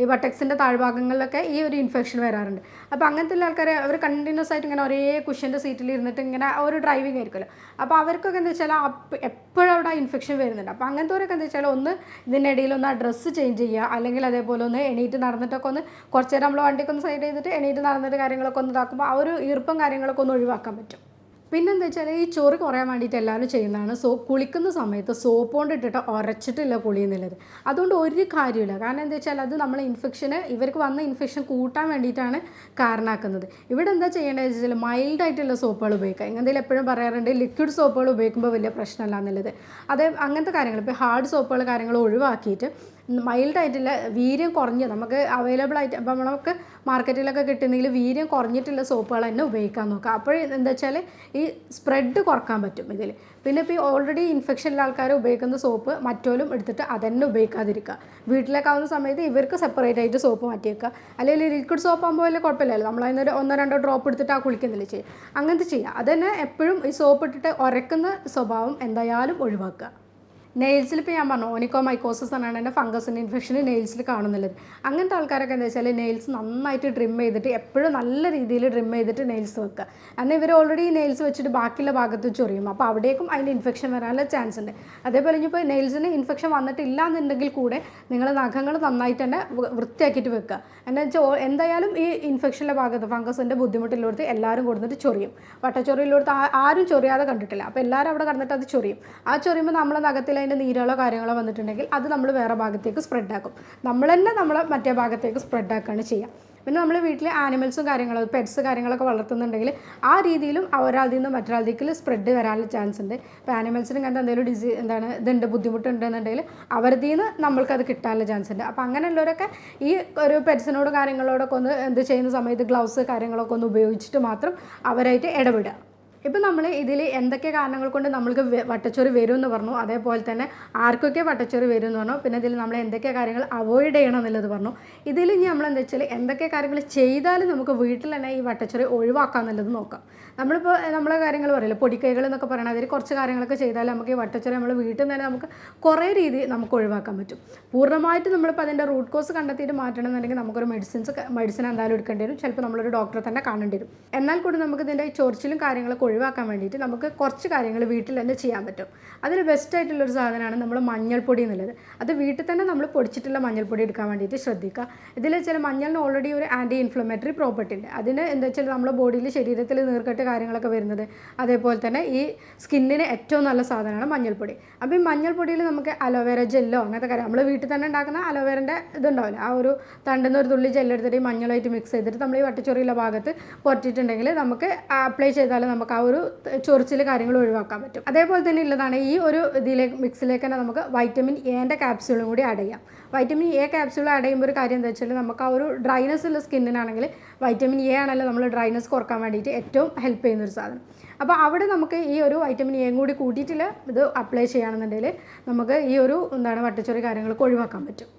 ഈ ബട്ടക്സിന്റെ താഴ്ഭാഗങ്ങളിലൊക്കെ ഈ ഒരു ഇൻഫെക്ഷൻ വരാറുണ്ട്. അപ്പോൾ അങ്ങനത്തെ ഉള്ള ആൾക്കാർ അവർ കണ്ടിന്യൂസ് ആയിട്ട് ഇങ്ങനെ ഒരേ കുഷ്യന്റെ സീറ്റിൽ ഇരുന്നിട്ട് ഇങ്ങനെ ഒരു ഡ്രൈവിംഗ് ആയിരിക്കുമല്ലോ. അപ്പോൾ അവർക്കൊക്കെ എന്താ വെച്ചാൽ എപ്പോഴും അവിടെ ഇൻഫെക്ഷൻ വരുന്നുണ്ട്. അപ്പോൾ അങ്ങനത്തെവരൊക്കെ എന്താ വെച്ചാൽ ഒന്ന് ഇതിനിടയിൽ ഒന്ന് ആ ഡ്രസ്സ് ചേഞ്ച് ചെയ്യുക. അല്ലെങ്കിൽ അതേപോലെ ഒന്ന് എണീറ്റ് നടന്നിട്ടൊക്കെ ഒന്ന് കുറച്ച് നേരം നമ്മൾ വണ്ടിയൊക്കെ ഒന്ന് സൈഡ് ചെയ്തിട്ട് എണീറ്റ് നടന്നിട്ട് കാര്യങ്ങളൊക്കെ ഒന്ന് ഇതാക്കുമ്പോൾ ആ ഒരു ഈർപ്പം കാര്യങ്ങളൊക്കെ ഒന്ന് ഒഴിവാക്കാൻ പറ്റും. പിന്നെന്താ വെച്ചാൽ ഈ ചോറ് കുറയാൻ വേണ്ടിയിട്ട് എല്ലാവരും ചെയ്യുന്നതാണ് സോ കുളിക്കുന്ന സമയത്ത് സോപ്പ് കൊണ്ട് ഇട്ടിട്ട് ഉരച്ചിട്ടില്ല കുളി എന്നുള്ളത്. അതുകൊണ്ട് ഒരു കാര്യമില്ല കാരണം എന്താ വെച്ചാൽ അത് നമ്മളെ ഇൻഫെക്ഷന് ഇവർക്ക് വന്ന ഇൻഫെക്ഷൻ കൂട്ടാൻ വേണ്ടിയിട്ടാണ് കാരണമാക്കുന്നത്. ഇവിടെ എന്താ ചെയ്യേണ്ടതെന്ന് വെച്ചാൽ മൈൽഡായിട്ടുള്ള സോപ്പുകൾ ഉപയോഗിക്കുക. എന്തെങ്കിലും എപ്പോഴും പറയാറുണ്ട് ലിക്വിഡ് സോപ്പുകൾ ഉപയോഗിക്കുമ്പോൾ വലിയ പ്രശ്നമല്ല എന്നുള്ളത്. അതേ അങ്ങനത്തെ കാര്യങ്ങൾ ഇപ്പോൾ ഹാർഡ് സോപ്പുകൾ കാര്യങ്ങൾ ഒഴിവാക്കിയിട്ട് മൈൽഡ് ആയിട്ടുള്ള വീര്യം കുറഞ്ഞ്. നമുക്ക് അവൈലബിൾ ആയിട്ട് അപ്പം നമുക്ക് മാർക്കറ്റിലൊക്കെ കിട്ടുന്നെങ്കിൽ വീര്യം കുറഞ്ഞിട്ടുള്ള സോപ്പുകൾ തന്നെ ഉപയോഗിക്കാൻ നോക്കുക അപ്പോൾ എന്താ വെച്ചാൽ ഈ സ്പ്രെഡ് കുറയ്ക്കാൻ പറ്റും ഇതിൽ പിന്നെ ഇപ്പോൾ ഈ ഓൾറെഡി ഇൻഫെക്ഷനുള്ള ആൾക്കാർ ഉപയോഗിക്കുന്ന സോപ്പ് മറ്റോലും എടുത്തിട്ട് അതന്നെ ഉപയോഗിക്കാതിരിക്കുക. വീട്ടിലേക്കാവുന്ന സമയത്ത് ഇവർക്ക് സെപ്പറേറ്റ് ആയിട്ട് സോപ്പ് മാറ്റി വെക്കുക. അല്ലെങ്കിൽ ലിക്വിഡ് സോപ്പ് ആകുമ്പോൾ വലിയ കുഴപ്പമില്ലല്ലോ. നമ്മൾ അതിനൊരു ഒന്നോ രണ്ടോ ഡ്രോപ്പ് എടുത്തിട്ട് ആ കുളിക്കുന്നില്ല ചെയ്യുക അങ്ങനത്തെ ചെയ്യുക അതന്നെ എപ്പോഴും ഈ സോപ്പ് ഇട്ടിട്ട് ഉരക്കുന്ന സ്വഭാവം എന്തായാലും ഒഴിവാക്കുക. നെയിൽസിൽ ഇപ്പോൾ ഞാൻ പറഞ്ഞു ഓനിക്കോ മൈക്കോസിസ് എന്നാണ് എന്റെ ഫംഗസിന്റെ ഇൻഫെക്ഷൻ നെയിൽസിൽ കാണുന്നുള്ളത്. അങ്ങനത്തെ ആൾക്കാരൊക്കെ എന്താ വെച്ചാൽ നെയിൽസ് നന്നായിട്ട് ട്രിം ചെയ്തിട്ട് എപ്പോഴും നല്ല രീതിയിൽ ട്രിം ചെയ്തിട്ട് നെയിൽസ് വെക്കുക. കാരണം ഇവർ ഓൾറെഡി നെയിൽസ് വെച്ചിട്ട് ബാക്കിയുള്ള ഭാഗത്ത് ചൊറിയും അപ്പോൾ അവിടേക്കും അതിന്റെ ഇൻഫെക്ഷൻ വരാനുള്ള ചാൻസ് ഉണ്ട്. അതേപോലെ ഇനിയിപ്പോൾ നെയിൽസിന് ഇൻഫെക്ഷൻ വന്നിട്ടില്ല എന്നുണ്ടെങ്കിൽ കൂടെ നിങ്ങൾ നഖങ്ങൾ നന്നായിട്ട് തന്നെ വൃത്തിയാക്കിയിട്ട് വെക്കുക. എന്താ വെച്ചാൽ എന്തായാലും ഈ ഇൻഫെക്ഷന്റെ ഭാഗത്ത് ഫംഗസിന്റെ ബുദ്ധിമുട്ടിലോടത്ത് എല്ലാവരും കൊടുത്തിട്ട് ചൊറിയും. വട്ടച്ചൊറിയിലോടത്ത് ആരും ചൊറിയാതെ കണ്ടിട്ടില്ല. അപ്പോൾ എല്ലാവരും അവിടെ കണ്ടിട്ട് അത് ചൊറിയും. ആ ചൊറിയുമ്പോൾ നമ്മളെ നഖത്തിൽ അതിന്റെ നീരോളോ കാര്യങ്ങളോ വന്നിട്ടുണ്ടെങ്കിൽ അത് നമ്മൾ വേറെ ഭാഗത്തേക്ക് സ്പ്രെഡ് ആക്കും. നമ്മൾ തന്നെ നമ്മൾ മറ്റേ ഭാഗത്തേക്ക് സ്പ്രെഡ് ആക്കുകയാണ് ചെയ്യുക. പിന്നെ നമ്മൾ വീട്ടിൽ ആനിമൽസും കാര്യങ്ങളും പെറ്റ്സ് കാര്യങ്ങളൊക്കെ വളർത്തുന്നുണ്ടെങ്കിൽ ആ രീതിയിലും ഒരാളിൽ നിന്ന് മറ്റൊരാളിലേക്ക് സ്പ്രെഡ് വരാനുള്ള ചാൻസ് ഉണ്ട്. ഇപ്പോൾ ആനിമൽസിന് ഇങ്ങനത്തെ എന്തെങ്കിലും ഡിസീസ് എന്താണ് ഇതുണ്ട് ബുദ്ധിമുട്ടുണ്ടെന്നുണ്ടെങ്കിൽ അവരിൽ നിന്ന് നമ്മൾക്കത് കിട്ടാനുള്ള ചാൻസ് ഉണ്ട്. അപ്പോൾ അങ്ങനെയുള്ളവരൊക്കെ ഈ ഒരു പെറ്റ്സിനോട് കാര്യങ്ങളോടൊക്കെ ഒന്ന് എന്ത് ചെയ്യുന്ന സമയത്ത് ഗ്ലൗസ് കാര്യങ്ങളൊക്കെ ഒന്ന് ഉപയോഗിച്ചിട്ട് മാത്രം അവരായിട്ട് ഇടപെടുക. ഇപ്പം നമ്മൾ ഇതിൽ എന്തൊക്കെ കാരണങ്ങൾ കൊണ്ട് നമ്മൾക്ക് വട്ടച്ചോറ് വരും എന്ന് പറഞ്ഞു. അതേപോലെ തന്നെ ആർക്കൊക്കെ വട്ടച്ചോറ് വരും എന്ന് പറഞ്ഞു. പിന്നെ ഇതിൽ നമ്മൾ എന്തൊക്കെ കാര്യങ്ങൾ അവോയ്ഡ് ചെയ്യണം എന്നുള്ളത് പറഞ്ഞു. ഇതിൽ ഇനി നമ്മൾ എന്താ വെച്ചാൽ എന്തൊക്കെ കാര്യങ്ങൾ ചെയ്താലും നമുക്ക് വീട്ടിൽ തന്നെ ഈ വട്ടച്ചോറ് ഒഴിവാക്കാം എന്നുള്ളത് നോക്കാം. നമ്മളിപ്പോൾ നമ്മളെ കാര്യങ്ങൾ പറയില്ല പൊടിക്കൈകൾ എന്നൊക്കെ പറയണത് അതിൽ കുറച്ച് കാര്യങ്ങളൊക്കെ ചെയ്താൽ നമുക്ക് ഈ വട്ടച്ചോറ് നമ്മൾ വീട്ടിൽ നിന്ന് തന്നെ നമുക്ക് കുറേ രീതിയിൽ നമുക്ക് ഒഴിവാക്കാൻ പറ്റും. പൂർണമായിട്ട് നമ്മളിപ്പോൾ അതിന്റെ റൂട്ട് കോസ് കണ്ടെത്തിയിട്ട് മാറ്റണം എന്നുണ്ടെങ്കിൽ നമുക്കൊരു മെഡിസിൻസ് മെഡിസിൻ എന്തായാലും എടുക്കേണ്ടി വരും. ചിലപ്പോൾ നമ്മളൊരു ഡോക്ടറെ തന്നെ കാണേണ്ടി വരും. എന്നാൽ കൂടി നമുക്ക് ഇതിന്റെ ചൊറിച്ചിലും കാര്യങ്ങളൊക്കെ ഒഴിവാക്കാൻ വേണ്ടിയിട്ട് നമുക്ക് കുറച്ച് കാര്യങ്ങൾ വീട്ടിൽ തന്നെ ചെയ്യാൻ പറ്റും. അതിൽ ബെസ്റ്റ് ആയിട്ടുള്ളൊരു സാധനമാണ് നമ്മൾ മഞ്ഞൾപ്പൊടി എന്നുള്ളത്. അത് വീട്ടിൽ തന്നെ നമ്മൾ പൊടിച്ചിട്ടുള്ള മഞ്ഞൾപ്പൊടി എടുക്കാൻ വേണ്ടിയിട്ട് ശ്രദ്ധിക്കുക. ഇതിൽ ചില മഞ്ഞളിന് ഓൾറെഡി ഒരു ആന്റി ഇൻഫ്ലമേറ്ററി പ്രോപ്പർട്ടി ഉണ്ട്. അതിന് എന്താ വെച്ചാൽ നമ്മുടെ ബോഡിയിൽ ശരീരത്തിൽ നീർക്കെട്ട് കാര്യങ്ങളൊക്കെ വരുന്നത് അതേപോലെ തന്നെ ഈ സ്കിന്നിന് ഏറ്റവും നല്ല സാധനമാണ് മഞ്ഞൾപ്പൊടി. അപ്പോൾ ഈ മഞ്ഞൾപ്പൊടിയിൽ നമുക്ക് അലോവേര ജെല്ലോ അങ്ങനത്തെ കാര്യം നമ്മൾ വീട്ടിൽ തന്നെ ഉണ്ടാക്കുന്ന അലോവേരന്റെ ഇതുണ്ടാവില്ല. ആ ഒരു തണ്ടുന്ന ഒരു തുള്ളി ജെല്ലെടുത്തിട്ട് ഈ മഞ്ഞളായിട്ട് മിക്സ് ചെയ്തിട്ട് നമ്മൾ ഈ വട്ടച്ചൊറിയുള്ള ഭാഗത്ത് പൊറ്റിട്ടുണ്ടെങ്കിൽ നമുക്ക് അപ്ലൈ ചെയ്താൽ നമുക്ക് ആ ഒരു ചൊറിച്ചിൽ കാര്യങ്ങൾ ഒഴിവാക്കാൻ പറ്റും. അതേപോലെ തന്നെ ഉള്ളതാണ് ഈ ഒരു ഇതിലേക്ക് മിക്സിലേക്ക് തന്നെ നമുക്ക് വൈറ്റമിൻ എന്റെ ക്യാപ്സ്യൂളും കൂടി ആഡ് ചെയ്യാം. വൈറ്റമിൻ എ ക്യാപ്സ്യൂൾ ആഡ് ചെയ്യുമ്പോൾ ഒരു കാര്യം എന്താ വെച്ചാൽ നമുക്ക് ആ ഒരു ഡ്രൈനസ് ഉള്ള സ്കിന്നിനാണെങ്കിൽ വൈറ്റമിൻ എ ആണല്ലോ നമ്മൾ ഡ്രൈനസ് കുറയ്ക്കാൻ വേണ്ടിയിട്ട് ഏറ്റവും ഹെൽപ്പ് ചെയ്യുന്ന ഒരു സാധനം. അപ്പോൾ അവിടെ നമുക്ക് ഈ ഒരു വൈറ്റമിൻ എയും കൂടി കൂട്ടിയിട്ടുള്ള ഇത് അപ്ലൈ ചെയ്യുകയാണെന്നുണ്ടെങ്കിൽ നമുക്ക് ഈ ഒരു എന്താണ് വട്ടച്ചൊറി കാര്യങ്ങളൊക്കെ ഒഴിവാക്കാൻ പറ്റും.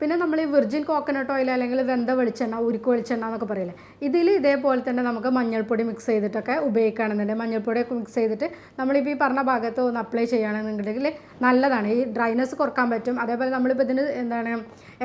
പിന്നെ നമ്മൾ ഈ വിർജിൻ കോക്കനട്ട് ഓയിൽ അല്ലെങ്കിൽ വെന്ത വെളിച്ചെണ്ണ ഉരുക്ക് വെളിച്ചെണ്ണ എന്നൊക്കെ പറയില്ലേ? ഇതിൽ ഇതേപോലെ തന്നെ നമുക്ക് മഞ്ഞൾപ്പൊടി മിക്സ് ചെയ്തിട്ടൊക്കെ ഉപയോഗിക്കുകയാണെന്നുണ്ടെങ്കിൽ മഞ്ഞൾപ്പൊടിയൊക്കെ മിക്സ് ചെയ്തിട്ട് നമ്മളിപ്പോൾ ഈ പറഞ്ഞ ഭാഗത്ത് ഒന്ന് അപ്ലൈ ചെയ്യുകയാണെന്നുണ്ടെങ്കിൽ നല്ലതാണ്. ഈ ഡ്രൈനെസ് കുറയ്ക്കാൻ പറ്റും. അതേപോലെ നമ്മളിപ്പോൾ ഇതിന് എന്താണ്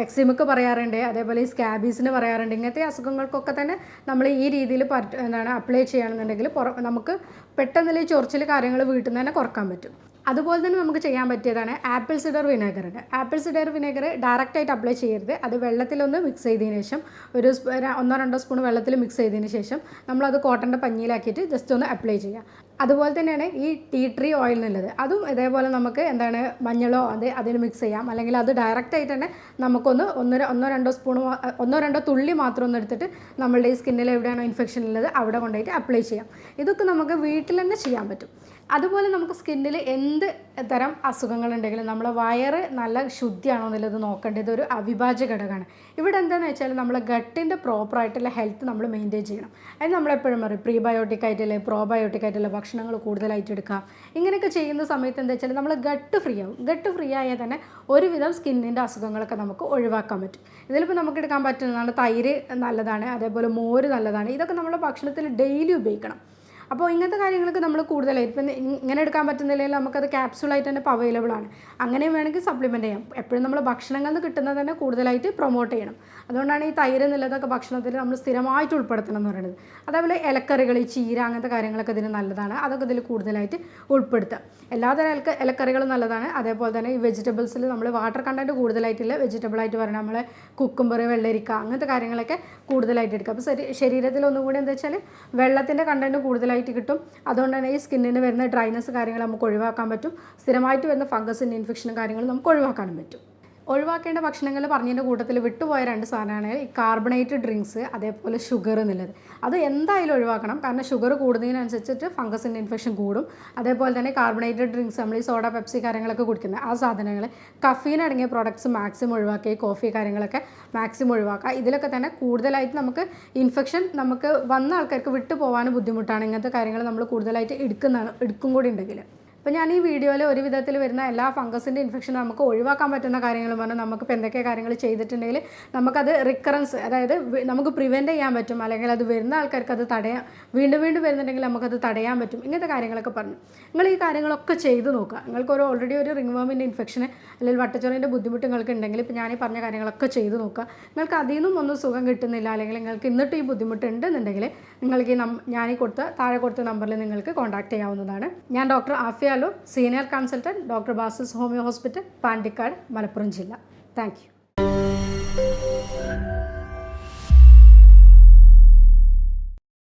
എക്സിമുക്ക് പറയാറുണ്ട്. അതേപോലെ ഈ സ്കാബീസിന് പറയാറുണ്ട്. ഇങ്ങനത്തെ അസുഖങ്ങൾക്കൊക്കെ തന്നെ നമ്മൾ ഈ രീതിയിൽ എന്താണ് അപ്ലൈ ചെയ്യുകയാണെന്നുണ്ടെങ്കിൽ നമുക്ക് പെട്ടെന്ന് ഈ ചൊറിച്ചിൽ കാര്യങ്ങൾ വീട്ടിൽ നിന്ന് തന്നെ കുറയ്ക്കാൻ പറ്റും. അതുപോലെ തന്നെ നമുക്ക് ചെയ്യാൻ പറ്റിയതാണ് ആപ്പിൾ സിഡർ ഉണ്ട് ആപ്പിൾ സിഡർ വിനേഗർ ഡയറക്റ്റായിട്ട് അപ്ലൈ ചെയ്യരുത്. അത് വെള്ളത്തിലൊന്ന് മിക്സ് ചെയ്തതിന് ശേഷം ഒരു ഒന്നോ രണ്ടോ സ്പൂൺ വെള്ളത്തിൽ മിക്സ് ചെയ്തതിന് ശേഷം നമ്മളത് കോട്ടന്റെ പഞ്ഞിയിലാക്കിയിട്ട് ജസ്റ്റ് ഒന്ന് അപ്ലൈ ചെയ്യുക. അതുപോലെ തന്നെയാണ് ഈ ടീ ട്രീ ഓയിൽ എന്നുള്ളത് അതും ഇതേപോലെ നമുക്ക് എന്താണ് മഞ്ഞളോ അത് അതിൽ മിക്സ് ചെയ്യാം. അല്ലെങ്കിൽ അത് ഡയറക്റ്റ് ആയിട്ട് തന്നെ നമുക്കൊന്ന് ഒന്നര ഒന്നോ രണ്ടോ സ്പൂൺ ഒന്നോ രണ്ടോ തുള്ളി മാത്രം ഒന്ന് എടുത്തിട്ട് നമ്മളുടെ ഈ സ്കിന്നിൽ എവിടെയാണോ ഇൻഫെക്ഷൻ ഉള്ളത് അവിടെ കൊണ്ടുപോയിട്ട് അപ്ലൈ ചെയ്യാം. ഇതൊക്കെ നമുക്ക് വീട്ടിൽ തന്നെ ചെയ്യാൻ പറ്റും. അതുപോലെ നമുക്ക് സ്കിന്നിൽ എന്ത് തരം അസുഖങ്ങളുണ്ടെങ്കിലും നമ്മളെ വയറ് നല്ല ശുദ്ധിയാണോ എന്നുള്ളത് നോക്കേണ്ടത് ഒരു അവിഭാജ്യ ഘടകമാണ്. ഇവിടെ എന്താണെന്ന് വെച്ചാൽ നമ്മളെ ഗട്ടിന്റെ പ്രോപ്പറായിട്ടുള്ള ഹെൽത്ത് നമ്മൾ മെയിന്റെയിൻ ചെയ്യണം. അതിന് നമ്മളെപ്പോഴും പറയും പ്രീബയോട്ടിക് ആയിട്ടുള്ള പ്രോബയോട്ടിക് ആയിട്ടുള്ള ഭക്ഷണങ്ങൾ കൂടുതലായിട്ട് എടുക്കുക ഇങ്ങനെയൊക്കെ ചെയ്യുന്ന സമയത്ത് എന്താ വെച്ചാൽ നമ്മൾ ഗട്ട് ഫ്രീ ആവും. ഗട്ട് ഫ്രീ ആയാൽ തന്നെ ഒരുവിധം സ്കിന്നിന്റെ അസുഖങ്ങളൊക്കെ നമുക്ക് ഒഴിവാക്കാൻ പറ്റും. ഇതിലിപ്പോൾ നമുക്ക് എടുക്കാൻ പറ്റുന്നതാണ് തൈര് നല്ലതാണ് അതേപോലെ മോര് നല്ലതാണ്. ഇതൊക്കെ നമ്മൾ ഭക്ഷണത്തിൽ ഡെയിലി ഉപയോഗിക്കണം. അപ്പോൾ ഇങ്ങനത്തെ കാര്യങ്ങൾക്ക് നമ്മൾ കൂടുതലായിട്ട് ഇപ്പം ഇങ്ങനെ എടുക്കാൻ പറ്റുന്നില്ലെങ്കിൽ നമുക്കത് ക്യാപ്സുളായിട്ട് തന്നെ ഇപ്പോൾ അവൈലബിൾ ആണ്. അങ്ങനെ വേണമെങ്കിൽ സപ്ലിമെന്റ് ചെയ്യാം. എപ്പോഴും നമ്മൾ ഭക്ഷണങ്ങളിൽ നിന്ന് കിട്ടുന്നത് തന്നെ കൂടുതലായിട്ട് പ്രൊമോട്ട് ചെയ്യണം. അതുകൊണ്ടാണ് ഈ തൈര് എന്നുള്ളതൊക്കെ ഭക്ഷണത്തിൽ നമ്മൾ സ്ഥിരമായിട്ട് ഉൾപ്പെടുത്തണം എന്ന് പറയുന്നത്. അതേപോലെ ഇലക്കറികൾ ചീര അങ്ങനത്തെ കാര്യങ്ങളൊക്കെ ഇതിന് നല്ലതാണ്. അതൊക്കെ ഇതിൽ കൂടുതലായിട്ട് ഉൾപ്പെടുത്തുക. എല്ലാതരം ഇലക്ക ഇലക്കറികളും നല്ലതാണ്. അതേപോലെ തന്നെ ഈ വെജിറ്റബിൾസിൽ നമ്മൾ വാട്ടർ കണ്ടന്റ് കൂടുതലായിട്ടുള്ള വെജിറ്റബിൾ ആയിട്ട് പറയുന്നത് നമ്മൾ കുക്കുംബർ വെള്ളരിക്ക അങ്ങനത്തെ കാര്യങ്ങളൊക്കെ കൂടുതലായിട്ട് എടുക്കുക. അപ്പോൾ ശരീരത്തിൽ ഒന്നുകൂടി എന്താ വെച്ചാൽ വെള്ളത്തിന്റെ കണ്ടന്റ് കൂടുതലായിട്ട് കിട്ടും. അതുകൊണ്ട് തന്നെ ഈ സ്കിന്നിന് വരുന്ന ഡ്രൈനസ് കാര്യങ്ങൾ നമുക്ക് ഒഴിവാക്കാൻ പറ്റും. സ്ഥിരമായിട്ട് വരുന്ന ഫംഗസിന്റെ ഇൻഫെക്ഷനും കാര്യങ്ങളും നമുക്ക് ഒഴിവാക്കാനും പറ്റും. ഒഴിവാക്കേണ്ട ഭക്ഷണങ്ങൾ പറഞ്ഞതിന്റെ കൂട്ടത്തിൽ വിട്ടുപോയ രണ്ട് സാധനമാണ് ഈ കാർബണേറ്റഡ് ഡ്രിങ്ക്സ് അതേപോലെ ഷുഗർ എന്നുള്ളത്. അത് എന്തായാലും ഒഴിവാക്കണം. കാരണം ഷുഗർ കൂടുന്നതിനനുസരിച്ചിട്ട് ഫംഗസിന്റെ ഇൻഫെക്ഷൻ കൂടും. അതേപോലെ തന്നെ കാർബണേറ്റഡ് ഡ്രിങ്ക്സ് നമ്മൾ ഈ സോഡ പെപ്സി കാര്യങ്ങളൊക്കെ കുടിക്കുന്നത് ആ സാധനങ്ങൾ കഫീൻ അടങ്ങിയ പ്രോഡക്ട്സ് മാക്സിമം ഒഴിവാക്കുക ഈ കോഫി കാര്യങ്ങളൊക്കെ മാക്സിമം ഒഴിവാക്കുക. ഇതിലൊക്കെ തന്നെ കൂടുതലായിട്ട് നമുക്ക് ഇൻഫെക്ഷൻ നമുക്ക് വന്ന ആൾക്കാർക്ക് വിട്ടു ബുദ്ധിമുട്ടാണ്. ഇങ്ങനത്തെ കാര്യങ്ങൾ നമ്മൾ കൂടുതലായിട്ട് എടുക്കുന്നതാണ് എടുക്കും കൂടി ഉണ്ടെങ്കിൽ. അപ്പോൾ ഞാൻ ഈ വീഡിയോയിൽ ഒരു വിധത്തിൽ വരുന്ന എല്ലാ ഫംഗസിന്റെ ഇൻഫെക്ഷൻ നമുക്ക് ഒഴിവാക്കാൻ പറ്റുന്ന കാര്യങ്ങളും പറഞ്ഞാൽ നമുക്കിപ്പോൾ എന്തൊക്കെ കാര്യങ്ങൾ ചെയ്തിട്ടുണ്ടെങ്കിൽ നമുക്കത് റിക്കറൻസ് അതായത് നമുക്ക് പ്രിവെന്റ് ചെയ്യാൻ പറ്റും. അല്ലെങ്കിൽ അത് വരുന്ന ആൾക്കാർക്ക് അത് തടയാൻ വീണ്ടും വീണ്ടും വരുന്നുണ്ടെങ്കിൽ നമുക്കത് തടയാൻ പറ്റും. ഇങ്ങനത്തെ കാര്യങ്ങളൊക്കെ പറഞ്ഞു. നിങ്ങൾ ഈ കാര്യങ്ങളൊക്കെ ചെയ്ത് നോക്കുക. നിങ്ങൾക്ക് ഒരു ഓൾറെഡി ഒരു റിംഗ് വേമിന്റെ ഇൻഫെക്ഷൻ അല്ലെങ്കിൽ വട്ടച്ചോറിന്റെ ബുദ്ധിമുട്ട് നിങ്ങൾക്ക് ഉണ്ടെങ്കിൽ ഇപ്പോൾ ഞാൻ ഈ പറഞ്ഞ കാര്യങ്ങളൊക്കെ ചെയ്ത് നോക്കുക. നിങ്ങൾക്ക് അതിൽ നിന്നും ഒന്നും സുഖം കിട്ടുന്നില്ല. അല്ലെങ്കിൽ നിങ്ങൾക്ക് ഇന്നിട്ട് ഈ ബുദ്ധിമുട്ട് ഉണ്ടെന്നുണ്ടെങ്കിൽ നിങ്ങൾക്ക് ഈ നം ഞാൻ ഈ കൊടുത്ത താഴെ കൊടുത്ത നമ്പറിൽ നിങ്ങൾക്ക് കോൺടാക്ട് ചെയ്യാവുന്നതാണ്. ഞാൻ ഡോക്ടർ ആഫിയാലു senior consultant doctor Basis homeo hospital Pandikkad Malappuram ജില്ല. താങ്ക്